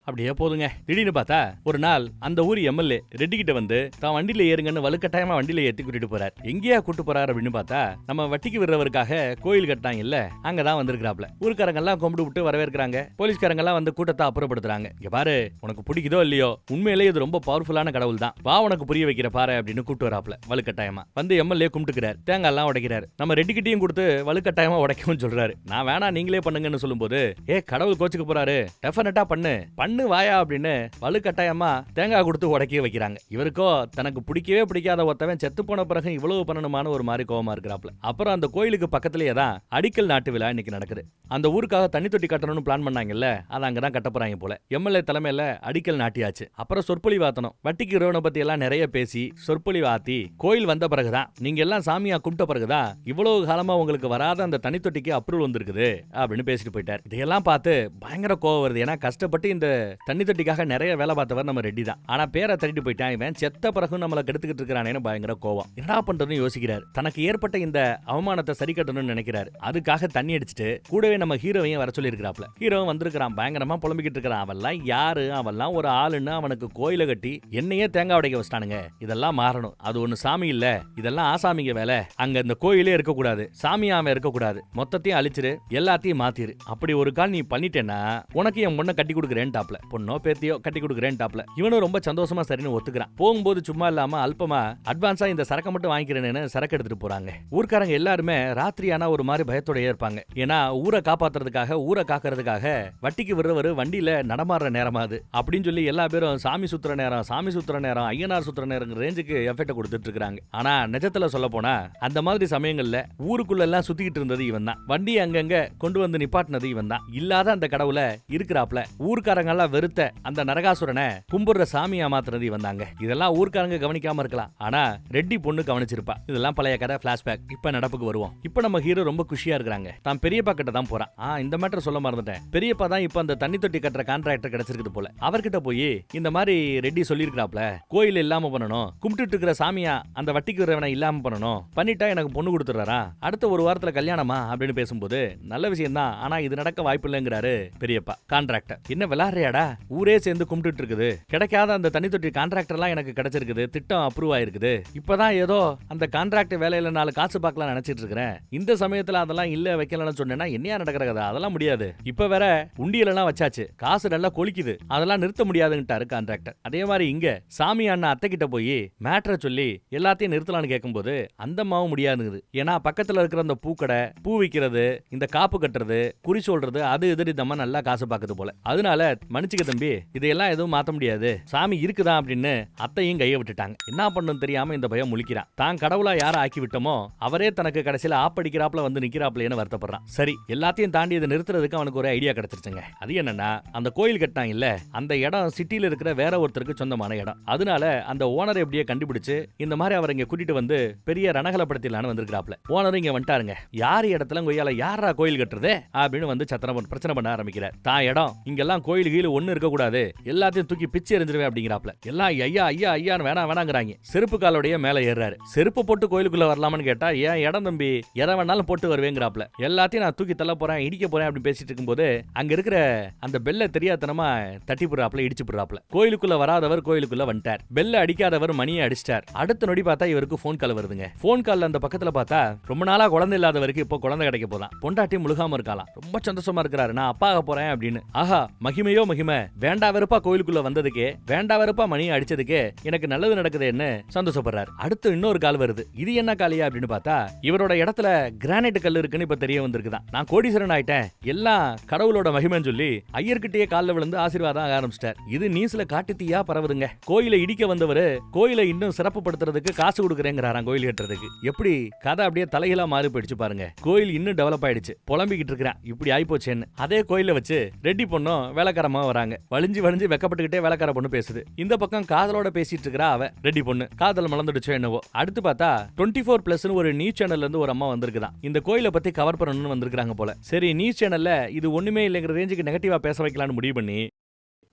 அப்படியே போதுங்க. திடீர்னு பார்த்தா ஒரு நாள் அந்த ஊர் எம்எல்ஏ ரெட்டி கிட்ட வந்து தான் வண்டியில ஏறுங்கன்னு வலுக்கட்டாயமா வண்டியில ஏத்தி கூட்டிட்டு போறார். எங்கேயா கூட்டு போறாரு? அப்படின்னு பார்த்தா நம்ம வட்டிக்கு விடுறவருக்காக கோயில் கட்டாங்க இல்ல அங்கதான் வந்திருக்கிறாப்ல. ஊருக்காரங்க எல்லாம் கும்பிட்டு விட்டு வரவேற்கிறாங்க. போலீஸ்காரங்க எல்லாம் வந்து கூட்டத்தை அப்புறப்படுத்துறாங்க. இங்க பாரு உனக்கு பிடிக்குதோ இல்லையோ உண்மையிலேயே இது ரொம்ப பவர்ஃபுல்லான கடவுள் தான். வா உனக்கு புரிய வைக்கிற பாரு அப்படின்னு கூட்டு வராப்ல வலுக்கட்டாயமா. வந்து எம்எல்ஏ கும்பிட்டுக்கிறார். தேங்காய் எல்லாம் உடைக்கிறார். நம்ம ரெட்டி கிட்டையும் கொடுத்து வலுக்கட்டாயமா உடைக்கவும் சொல்றாரு. நான் வேணா நீங்களே பண்ணுங்கன்னு சொல்லும்போது ஏ கடவுள் கோச்சுக்க போறாரு. டெஃபினட்டா பண்ணு. பண்ணு. வாயா அப்படின்னு வலுக்கட்டாயமா தேங்காய் கொடுத்து உடக்கி வைக்கிறாங்க. இவருக்கோ தனக்கு பிடிக்கவே பிடிக்காத ஒருத்தவன் செத்து போன பிறகு இவ்வளவு பண்ணணுமான ஒரு மாதிரி கோவமா இருக்கிறாப்ல அப்புறம் அந்த கோயிலுக்கு பக்கத்துலயே தான் அடிக்கல் நாட்டு விழா இன்னைக்கு நடக்குது. அந்த ஊருக்காக தண்ணி தொட்டி கட்டணும்னு பிளான் பண்ணாங்கல்ல அதை அங்கதான் கட்ட போறாங்க போல. எம்எல்ஏ தலைமையில அடிக்கல் நாட்டியாச்சு. அப்புறம் சொற்பொழி வாத்தணும் வட்டிக்கு ரோனை பத்தி எல்லாம் நிறைய பேசி சொற்பொழி வாத்தி கோயில் வந்த பிறகுதான் நீங்க எல்லாம் சாமியா கும்பிட்ட பிறகுதான் இவ்வளவு காலமா உங்களுக்கு வராத அந்த தனித்தொட்டிக்கு தொட்டிக்கு அப்ரூவல் வந்திருக்குது அப்படின்னு பேசிட்டு போயிட்டார். இதையெல்லாம் பார்த்து பயங்கர கோவம் வருது. ஏன்னா கஷ்டப்பட்டு இந்த தண்ணி தொட்டிக்காக நிறைய வேலை பார்த்தவர் நம்ம ரெட்டி தான். ஆனா பேரை தட்டிட்டு போயிட்டான் இவன். செத்த பிறகு நம்மள கெடுத்துக்கிட்டு இருக்கிறானேன்னு பயங்கர கோவம். என்னடா பண்றதுன்னு யோசிக்கிறார். தனக்கு ஏற்பட்ட இந்த அவமானத்தை சரி கட்டணும்னு நினைக்கிறாரு. அதுக்காக தண்ணி அடிச்சுட்டு கூடவே நம்ம ஹீரோவையும் வர சொல்லியிருக்கிறாப்ல ஹீரோவும் வந்திருக்கிறான் பயங்கரமா புலம்பிக்கிட்டு இருக்கிறான். அவெல்லாம் யாரு? அவெல்லாம் ஒரு ஆளுன்னு அவனுக்கு கோயில கட்டி என்னையே தேங்காய் உடைக்க வச்சிட்டானுங்க. இதெல்லாம் மாறணும். அது ஒண்ணு சாமி இல்ல. இதெல்லாம் ஆசாமிங்க வேலை. அங்க இந்த கோயிலே இருக்கக்கூடாது. சாமியாம இருக்கக்கூடாது. மொத்தத்தையும் அழிச்சிரு எல்லாத்தையும் மாத்திரு. அப்படி ஒரு கால் நீ பண்ணிட்டேன்னா உனக்கு என் பொண்ணை கட்டி கொடுக்குறேன்டா டாப்ல. பொண்ணோ பேத்தியோ கட்டி கொடுக்குறேன் டாப்ல. இவனும் ரொம்ப சந்தோஷமா சரின்னு ஒத்துக்கிறான். போகும்போது சும்மா இல்லாம அல்பமா அட்வான்ஸா இந்த சரக்கு மட்டும் வாங்கிக்கிறேன்னு சரக்கு எடுத்துட்டு போறாங்க. ஊர்க்காரங்க எல்லாருமே ராத்திரி ஆனா ஒரு மாதிரி பயத்தோடயே இருப்பாங்க. ஏன்னா ஊரை காப்பாத்துறதுக்காக ஊரை காக்கிறதுக்காக வட்டிக்கு விடுறவர் வண்டியில நடமாடுற நேரமா அது. அப்படின்னு சொல்லி எல்லா பேரும் சாமி சுத்துற நேரம் சாமி சுத்துற நேரம் ஐயனார் சுத்துற நேரம் ரேஞ்சுக்கு எஃபெக்ட் கொடுத்துட்டு இருக்காங்க. ஆனா நிஜத்துல சொல்ல போனா அந்த மாதிரி சமயங்கள்ல ஊருக்குள்ள எல்லாம் சுத்திக்கிட்டு இருந்தது இவன் தான் வண்டி அங்கங்க கொண்டு வந்து நிப்பாட்டினது இவன் தான் இல்லாத அந்த கடவுளை இருக்கிறாப்ல ஊர்க்காரங்க எல்லாம் வெறுத்த அந்த நரகாசுரனை கும்பிடுற சாமியா மாத்துறது வந்தாங்க. இதெல்லாம் ஊர்க்காரங்க கவனிக்காம இருக்கலாம். ஆனா ரெட்டி பொண்ணு கவனிச்சிருப்பா. இதெல்லாம் பழைய கதை பிளாஷ்பேக் இப்ப நடப்புக்கு வருவோம். இப்ப நம்ம ஹீரோ ரொம்ப குஷியா இருக்காங்க தான் பெரியப்பா கிட்ட தான் போறான். ஆ இந்த மேட்டர் சொல்ல மறந்துட்டேன். பெரியப்பா தான் இப்ப அந்த தண்ணி தொட்டி கட்டுற கான்ட்ராக்டர் கிடைச்சிருக்குது போல. அவர்கிட்ட போய் இந்த மாதிரி ரெட்டி சொல்லியிருக்கிறாப்ல கோயில் இல்லாம பண்ணணும் கும்பிட்டுட்டு இருக்கிற சாமியா அந்த வட்டிக்கு வரவனை இல்லாம பண்ணணும் பண்ணிட்டா எனக்கு பொண்ணு கொடுத்துறாரா அடுத்த ஒரு வாரத்துல கல்யாணமா? அப்படின்னு பேசும்போது நல்ல விஷயம் தான் ஆனா இது நடக்க வாய்ப்பு இல்லைங்கிறாரு பெரியப்பா கான்ட்ராக்டர் என்ன விளாடுறியாடா ஊரே சேர்ந்து கும்பிட்டுட்டு இருக்குது கிடைக்காத அந்த தண்ணி தொட்டி கான்ட்ராக்டர்லாம் எனக்கு கிடைச்சிருக்குது. திட்டம் அப்ரூவ் ஆயிருக்குது. இப்பதான் ஏதோ அந்த கான்ட்ராக்ட் வேலையில நாலு காசு பார்க்கலாம் நினைச்சிட்டு இருக்கிறேன் இந்த சமயத்துல அதெல்லாம் இல்ல வைக்கலன்னு சொன்னேன்னா என்னையா நடக்கிற கதை? அதெல்லாம் முடியாது. இப்ப வேற உண்டியலெல்லாம் வச்சாச்சு. காசு நல்லா கொலிக்குது அதெல்லாம் நிறுத்த முடியாதுன்ட்டாரு கான்ட்ராக்டர் அதே மாதிரி இங்க சாமி அண்ணா அத்தை கிட்ட போய் மேட்ரை சொல்லி எல்லாத்தையும் நிறுத்தலாம்னு கேட்கும்போது அந்த அம்மாவும் முடியாதுங்குது. ஏன்னா பக்கத்துல இருக்கிற அந்த பூக்கடை பூ விற்கிறது இந்த காப்பு கட்டுறது குறி சொல்றது அது எதிரி நல்லா காசு பார்க்குது போல. அதனால மன்னிச்சுக்க தம்பி இதையெல்லாம் எதுவும் மாத்த முடியாது. சாமி இருக்குதா அப்படின்னு அத்தையும் கையை விட்டுட்டாங்க. என்ன பண்ணுன்னு தெரியாம இந்த பையன் முழிக்கிறான். தான் கடவுளா யார ஆக்கி விட்டோமோ அவரே தனக்கு கடைசியில ஆப்படிக்கிறாப்ல வந்து நிக்கிறாப்லேன்னு வருத்தப்படுறான். சரி எல்லாத்தையும் தாண்டி இதை நிறுத்துறதுக்கு அவனுக்கு ஒரு ஐடியா கிடைச்சிருச்சுங்க. அது என்னன்னா அந்த கோயில் கட்டினாங்க இல்ல அந்த இடம் சிட்டியில இருக்கிற வேற ஒருத்தருக்கு சொந்தமான இடம். அதனால அந்த ஓனரை எப்படியே கண்டுபிடிச்சு இந்த மாதிரி அவர் இங்க கூட்டிட்டு வந்து பெரிய ரணகலப்படுத்திடலான்னு வந்திருக்கிறாப்ல ஓனர் இங்க வந்துட்டாருங்க. யார் இடத்துல கொய்யால யாரா கோயில் கட்டுறது? அப்படின்னு வந்து சத்திரம் பிரச்சனை பண்ண ஆரம்பிக்கிறார். தான் இடம் இங்கெல்லாம் கோயில் கீழ ஒண்ணு இருக்கக்கூடாது. எல்லாத்தையும் தூக்கி பிச்சு எறிஞ்சிருவேன் அப்படிங்கிறாப்ல எல்லாம் ஐயா ஐயா ஐயான்னு வேணா வேணாங்கிறாங்க. செருப்பு காலோடைய மேல ஏறாரு செருப்பு போட்டு கோயிலுக்குள்ள வரலாமான்னு கேட்டா ஏன் இடம் தம்பி எதை வேணாலும் போட்டு வருவேங்கிறாப்ல எல்லாத்தையும் நான் தூக்கி தள்ள போறேன் இடிக்க போறேன் அப்படின்னு பேசிட்டு இருக்கும்போது அங்க இருக்கிற அந்த பெல்ல தெரியாதனமா தட்டி போடுறாப்ல இடிச்சு போடுறாப்ல கோயிலுக்குள்ள வராதவர் கோயிலுக்குள்ள வந்துட்டார். பெல்ல அடிக்காதவர் மணியை அடிச்சிட்டார். அடுத்த நொடி பார்த்தா இவருக்கு போன் கால் வருதுங்க. போன் கால்ல அந்த பக்கத்துல பார்த்தா ரொம்ப நாளா குழந்தை இல்லாதவருக்கு இப்போ குழந்தை கிடைக்க போதான் பொண்டாட்டி முழுகாம இருக்கலாம் ரொம்ப சந்தோஷமா இருக்கிறாரு. நான் அப்பாக போறேன் அப்படின்னு. ஆஹா மகிமையோ மகிமை வேண்டா வெறுப்பா கோயிலுக்குள்ள வந்ததுக்கே வேண்டா வெறுப்பா மணியை அடிச்சதுக்கே எனக்கு நல்லது நடக்குதுன்னு சந்தோஷப்படுறாரு. அடுத்து இன்னொரு கால் வருது. இது என்ன காலியா அப்படின்னு பார்த்தா இவரோட இடத்துல கிரானைட் கல் இருக்குன்னு இப்ப தெரிய வந்திருக்குதான். நான் கோடீஸ்வரன் ஆயிட்டேன். எல்லாம் கடவுளோட மகிமைன்னு சொல்லி ஐயர்கிட்டயே காலில் விழுந்து ஆசீர்வாதம் ஆக ஆரம்பிச்சிட்டார். இது நியூஸ்ல காட்டுத்தீயா பரவுதுங்க. கோயிலை இடிக்க வந்தவரு கோயிலை இன்னும் சிறப்புப்படுத்துறதுக்கு காசு கொடுக்குறேங்கிறாராம் கோயில் கட்டுறதுக்கு. எப்படி? கதை அப்படியே தலைகீழா மாறி போயிடுச்சு பாருங்க. கோயில் இன்னும் டெவலப் ஆயிடுச்சு. புலம்பிக்கிட்டு இருக்கிறான். இப்படி ஆயிப்போச்சேன்னு. அதே கோயில வச்சு ரெடி பொண்ணும் வேலைக்காரமா வராங்க. வலிஞ்சு வலிஞ்சு வெக்கப்பட்டுக்கிட்டே வேலைக்கார பொண்ணு பேசுது. இந்த பக்கம் காதலோட பேசிட்டு இருக்கிறா அவ ரெடி பொண்ணு. காதல் மலர்ந்துடுச்சோ என்னவோ. அடுத்து பார்த்தா டுவெண்ட்டி ஃபோர் பிளஸ் ஒரு நியூஸ் சேனல்ல இருந்து ஒரு அம்மா வந்திருக்குதான். இந்த கோயிலை பத்தி கவர் பண்ணணும்னு வந்திருக்காங்க போல. சரி நியூஸ் சேனல்ல இது ஒண்ணுமே இல்லைங்கிற ரேஞ்சுக்கு நெகட்டிவா பேச வைக்கலாம்னு முடிவு பண்ணி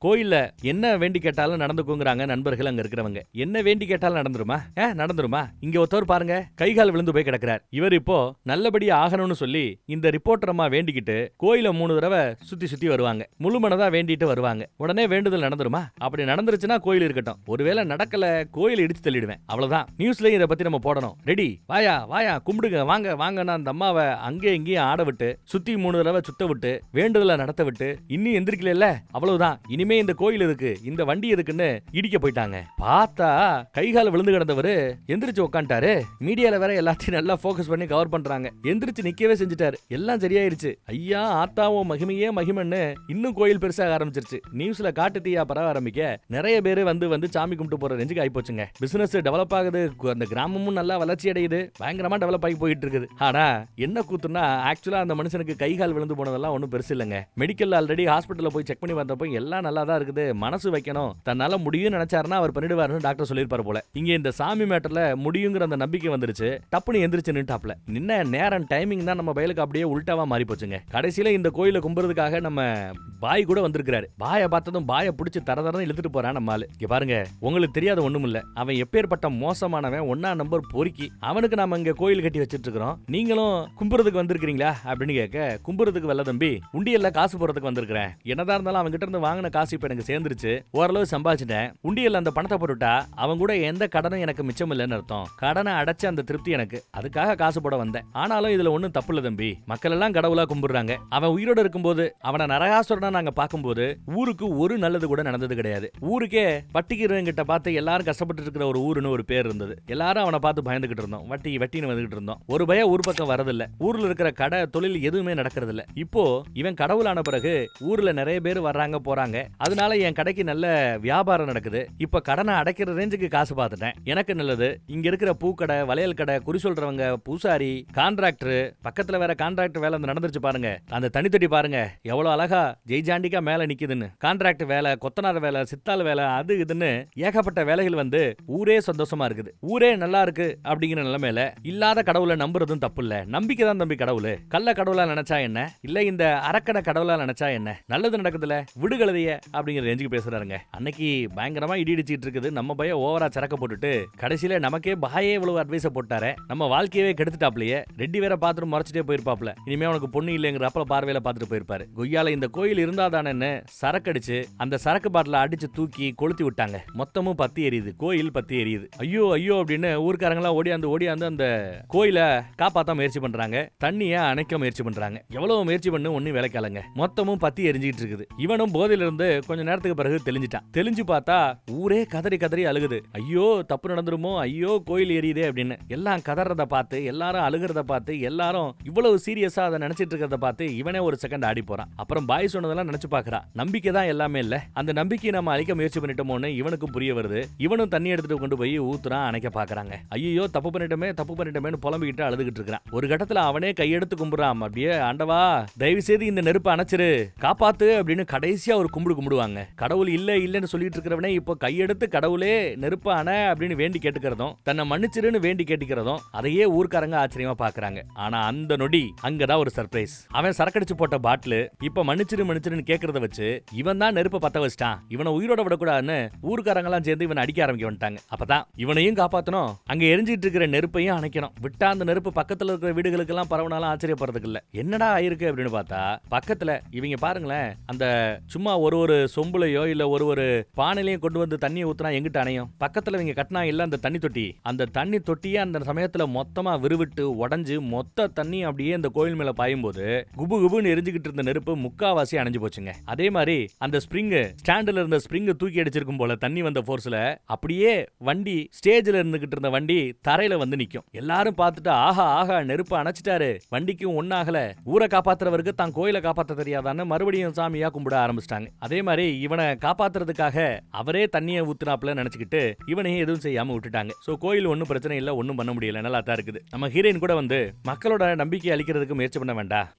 கோயில்ல என்ன வேண்டி கேட்டாலும் நடந்துக்குங்கிறாங்க நண்பர்கள் அங்க இருக்கிறவங்க. என்ன வேண்டி கேட்டாலும் நடந்துருமா? ஏ நடந்துருமா? இங்க ஒருத்தவர் பாருங்க கை கால் விழுந்து போய் கிடக்கிறார். இவர் இப்போ நல்லபடியா ஆகணும்னு சொல்லி இந்த ரிப்போர்ட்டர் அம்மா வேண்டிக்கிட்டு கோயில மூணு தடவை சுத்தி சுத்தி வருவாங்க. முழுமனதா வேண்டிட்டு வருவாங்க. உடனே வேண்டுதல் நடந்துருமா? அப்படி நடந்துருச்சுன்னா கோயில் இருக்கட்டும். ஒருவேளை நடக்கல கோயில் இடிச்சு தள்ளிடுவேன். அவ்வளவுதான். நியூஸ்லயும் இதை பத்தி நம்ம போடணும். ரெடி? வாயா வாயா கும்பிடுங்க. வாங்க வாங்கன்னா அந்த அம்மாவை அங்கே இங்கேயும் ஆட விட்டு சுத்தி மூணு தடவை சுத்த விட்டு வேண்டுதலை நடத்த விட்டு இன்னும் எந்திரிக்கல அவ்வளவுதான். இனிமே இந்த கோயில் இருக்கு இந்த வண்டி இருக்குன்னு இடிக்க போயிட்டாங்க. பார்த்தா கைகால விழுந்து கிடந்தவரு எந்திரிச்சு உட்காந்துட்டாரு மீடியால வேற எல்லாத்தையும் நல்லா ஃபோக்கஸ் பண்ணி கவர் பண்றாங்க. எந்திரிச்சு நிக்கவே செஞ்சுட்டாரு. எல்லாம் சரியாயிருச்சு. ஐயா ஆத்தாவோ மகிமையே மகிமன்னு இன்னும் கோயில் பெருசாக ஆரம்பிச்சிருச்சு. நியூஸ்ல காட்டு தீயா பரவ ஆரம்பிக்க நிறைய பேர் வந்து வந்து சாமி கும்பிட்டு போற ரெஞ்சுக்கு ஆயிப்போச்சுங்க. பிசினஸ் டெவலப் ஆகுது. அந்த கிராமமும் நல்லா வளர்ச்சி அடையுது. பயங்கரமா டெவலப் ஆகி போயிட்டு இருக்குது ஆனா என்ன கூத்துனா ஆக்சுவலா அந்த மனுஷனுக்கு கை கால் விழுந்து போனதெல்லாம் ஒன்றும் பெருசு இல்லைங்க. மெடிக்கல் ஆல்ரெடி ஹாஸ்பிட்டல்ல போய் செக் பண்ணி வந்தப்போ எல்லாம் நல்லா தான் இருக்குது. மனசு வைக்கணும். தன்னால முடியும்னு நினைச்சாருன்னா அவர் பண்ணிடுவாருன்னு டாக்டர் சொல்லியிருப்பாரு போல. இங்க இந்த சாமி மேட்டர்ல முடியுங்கிற அந்த நம்பிக்கை வந்துருச்சு. டப்புன்னு எந்திரிச்சு நின்ட்டாப்ல. நின்ன நேரம் டைமிங் தான் நம்ம பயலுக்கு அப்படியே உல்டாவா மாறி போச்சுங்க கடைசியில இந்த கோயிலை கும்புறதுக்காக நம்ம பாய் கூட வந்திருக்கிறாரு. பாயை பார்த்ததும் பாயை பிடிச்சி தர தரன்னு இழுத்துட்டு போறான் நம்ம ஆளு. இங்க பாருங்க உங்களுக்கு தெரியாத ஒண்ணும் இல்ல அவன் எப்பேற்பட்ட மோசமானவன் ஒன்னா நம்பர் பொறுக்கி அவனுக்கு நாம இங்க கோயில் கட்டி வச்சிட்டு இருக்கிறோம் நீங்களும் கும்புறதுக்கு வந்திருக்கீங்களா அப்படின்னு கேட்க கும்புறதுக்கு வரல தம்பி உண்டியல்ல காசு போறதுக்கு வந்திருக்கிறேன். என்னதான் இருந்தாலும் அவன் கிட்ட இருந்து வாங்கின காசு இப்ப எனக்கு சேர்ந்துருச்சு. ஓரளவு சம்பாதிச்சிட்டேன். உண்டியல் அந்த பணத்தை போட்டுட்டா அவன் கூட எந்த கடனும் எனக்கு மிச்சம் இல்லைன்னு அர்த்தம். கடனை அடைச்ச அந்த திருப்தி எனக்கு. அதுக்காக காசு போட வந்தேன். ஆனாலும் இதுல ஒண்ணும் தப்பு இல்ல தம்பி. மக்கள் எல்லாம் கடவுளா கும்பிடுறாங்க. அவன் உயிரோட இருக்கும்போது அவனை நரகாசுரனா நாங்க பார்க்கும்போது ஊருக்கு ஒரு நல்லது கூட நடந்தது கிடையாது. ஊருக்கே வட்டிக்கிறவங்கிட்ட பார்த்து எல்லாரும் கஷ்டப்பட்டு இருக்கிற ஒரு ஊருன்னு ஒரு பேர் இருந்தது. எல்லாரும் அவனை பார்த்து பயந்துகிட்டு இருந்தோம். வட்டி வட்டின்னு வந்துகிட்டு இருந்தோம். ஒரு பய ஊர் பக்கம் வரதில்ல. ஊர்ல இருக்கிற கடை தொழில் எதுவுமே நடக்கிறது இல்ல இப்போ இவன் கடவுளான பிறகு ஊர்ல நிறைய பேர் வர்றாங்க போறாங்க. அதனால என் கடைக்கு நல்ல வியாபாரம் நடக்குது. இப்ப கடனை அடைக்கிற ரேஞ்சுக்கு காசு பார்த்துட்டேன். எனக்கு நல்லது. இங்க இருக்கிற பூக்கடை வளையல் கடை குறி சொல்றவங்க பூசாரி கான்ட்ராக்டர் பக்கத்துல வேற கான்ட்ராக்டர் வேலை வந்து நடந்துருச்சு பாருங்க. அந்த தனித்தடி பாருங்க. எவ்வளவு அழகா ஜெய்ஜாண்டிக்கா மேல நிக்குதுன்னு. கான்ட்ராக்ட் வேலை கொத்தனார் வேலை சித்தாள் வேலை அது இதுன்னு ஏகப்பட்ட வேலைகள் வந்து ஊரே சந்தோஷமா இருக்குது. ஊரே நல்லா இருக்கு அப்படிங்கிற நிலைமையில இல்லாத கடவுளை நம்புறதும் தப்பு இல்ல நம்பிக்கை தான் தம்பி கடவுள். கள்ள கடவுளா நினைச்சா என்ன? இல்ல இந்த அரக்கனை கடவுளா நினைச்சா என்ன? நல்லது நடக்குதுல விடுகழுதைய அப்படிங்கிற ரேஞ்சுக்கு பேசுறாருங்க. அன்னைக்கு பயங்கரமா இடி இடிச்சிட்டு இருக்குது. நம்ம பையன் ஓவரா சரக்க போட்டுட்டு கடைசியில நமக்கே பாயே இவ்வளவு அட்வைஸை போட்டார. நம்ம வாழ்க்கையவே கெடுத்துட்டாப்லயே. ரெட்டி வேற பார்த்துட்டு முறைச்சிட்டே போயிருப்பாப்ல. இனிமே உனக்கு பொண்ணு இல்லைங்கிற அப்பல பார்வையில பார்த்துட்டு போயிருப்பாரு. கொய்யால இந்த கோயில் இருந்தாதானேன்னு சரக்கடிச்சு அந்த சரக்கு பாட்டில அடிச்சு தூக்கி கொளுத்தி விட்டாங்க. மொத்தமும் பத்தி எரியுது. கோயில் பத்தி எரியுது. ஐயோ ஐயோ அப்படின்னு ஊர்க்காரங்களாம் ஓடியாந்து ஓடியாந்து அந்த கோயிலை காப்பாத்த முயற்சி பண்றாங்க. தண்ணிய அணைக்க முயற்சி பண்றாங்க. எவ்வளவு முயற்சி பண்ணு ஒன்னும் வேலைக்காலங்க மொத்தமும் பத்தி எரிஞ்சுக்கிட்டு இருக்குது. இவனும் போதையில இருந்து கொஞ்ச நேரத்துக்கு பிறகு தெளிஞ்சிட்டான். தெளிஞ்சு பார்த்தா ஊரே கதறி கதறி அழுகுது. ஐயோ தப்பு நடந்துருமோ? ஐயோ கோயில் எரியுதே அப்படின்னு. எல்லாம் கதறத பார்த்து எல்லாரும் அழுகிறத பார்த்து எல்லாரும் இவ்வளவு சீரியஸா அதை நினைச்சிட்டு இருக்கிறத பார்த்து இவனே ஒரு செகண்ட் ஆடி போறான். அப்புறம் பாய் சொன்னதெல்லாம் நினைச்சு பாக்குறான் நம்பிக்கை தான் எல்லாமே இல்ல. அந்த நம்பிக்கையை நம்ம அழிக்க முயற்சி பண்ணிட்டோமோன்னு இவனுக்கும் புரிய வருது. இவனும் தண்ணி எடுத்துட்டு கொண்டு போய் ஊத்துறான் அணைக்க பாக்குறாங்க ஐயோ தப்பு பண்ணிட்டோமே தப்பு பண்ணிட்டோமேனு புலம்பிக்கிட்டு அழுதுகிட்டு இருக்கிறான். ஒரு கட்டத்துல அவனே கையெடுத்து கும்பிடுறான். அப்படியே ஆண்டவா தயவு செய்து இந்த நெருப்பை அணைச்சிரு. காப்பாத்து அப்படின்னு கடைசியா ஒரு கும்பிடு கும்பிடுவாங்க. கடவுள் இல்ல இல்லன்னு சொல்லிட்டு இருக்கிறவனே இப்போ கையெடுத்து கடவுளே நெருப்பு அணை அப்படின்னு வேண்டி கேட்டுக்கிறதும் தன்னை மன்னிச்சிருன்னு வேண்டி கேட்டுக்கிறதும் அதையே ஊர்க்காரங்க ஆச்சரியமா பாக்குறாங்க. ஆனா அந்த நொடி அங்கதான் ஒரு சர்ப்ரைஸ் அவன் சரக்கடிச்சு போட்ட பாட்டில் இப்ப மன்னிச்சிரு மன்னிச்சிருன்னு கேட்கறத வச்சு இவன் தான் நெருப்பை பத்த வச்சிட்டான். இவனை உயிரோட விடக்கூடாதுன்னு ஊர்க்காரங்க எல்லாம் சேர்ந்து இவனை அடிக்க ஆரம்பிக்க வந்துட்டாங்க. அப்பதான் இவனையும் காப்பாத்தணும். அங்க எரிஞ்சிட்டு இருக்கிற நெருப்பையும் அணைக்கணும். விட்டா அந்த நெருப்பு பக்கத்துல இருக்கிற வீடுகளுக்கெல்லாம் பரவனாலும் ஆச்சரியப்படுறதுக்கு இல்ல. என்னடா ஆயிருக்கு அப்படின்னு பார்த்தா பக்கத்துல இவங்க பாருங்களேன் அந்த சும்மா ஒரு ஒரு சொம்புலையோ இல்ல ஒரு ஒரு பானையிலையும் கொண்டு வந்து தண்ணியை ஊத்துனா எங்கிட்ட அணையும்? பக்கத்துல இவங்க கட்டினா இல்ல அந்த தண்ணி தொட்டி? அந்த தண்ணி தொட்டியே அந்த சமயத்துல மொத்தமா விறுவிட்டு உடஞ்சு மொத்த தண்ணி அப்படியே அந்த கோயில் மேல பாயும் போது குபு குபுன்னு எரிஞ்சுக்கிட்டு இருந்த நெருப்பு முக்காவாசி அணைஞ்சு போச்சுங்க. அதே மாதிரி அந்த ஸ்ப்ரிங் ஸ்டாண்டுல இருந்த ஸ்ப்ரிங் தூக்கி அடிச்சிருக்கும் போல தண்ணி வந்த ஃபோர்ஸ்ல அப்படியே வண்டி ஸ்டேஜ்ல இருந்துகிட்டு இருந்த வண்டி தரையில வந்து நிக்கும். எல்லாரும் பார்த்துட்டு ஆஹா ஆஹா நெருப்பு அணைச்சிட்டாரு. வண்டிக்கும் ஒன்னாகல ஊரை காப்பாத்துறவருக்கு தான் கோயிலை காப்பாத்த தெரியாதான்னு மறுபடியும் சாமியா கும்பிட ஆரம்பிச்சிட்டாங்க. அதே அதே மாதிரி இவனை காப்பாத்துறதுக்காக அவரே தண்ணியை ஊத்துனாப்ல நினைச்சுக்கிட்டு இவனையும் எதுவும் செய்யாம விட்டுட்டாங்க. சோ கோயில் ஒன்றும் பிரச்சனை இல்லை ஒன்றும் பண்ண முடியல. நல்லா தான் இருக்குது. நம்ம ஹீரோயின் கூட வந்து மக்களோட நம்பிக்கை அளிக்கிறதுக்கு முயற்சி பண்ண வேண்டாம்.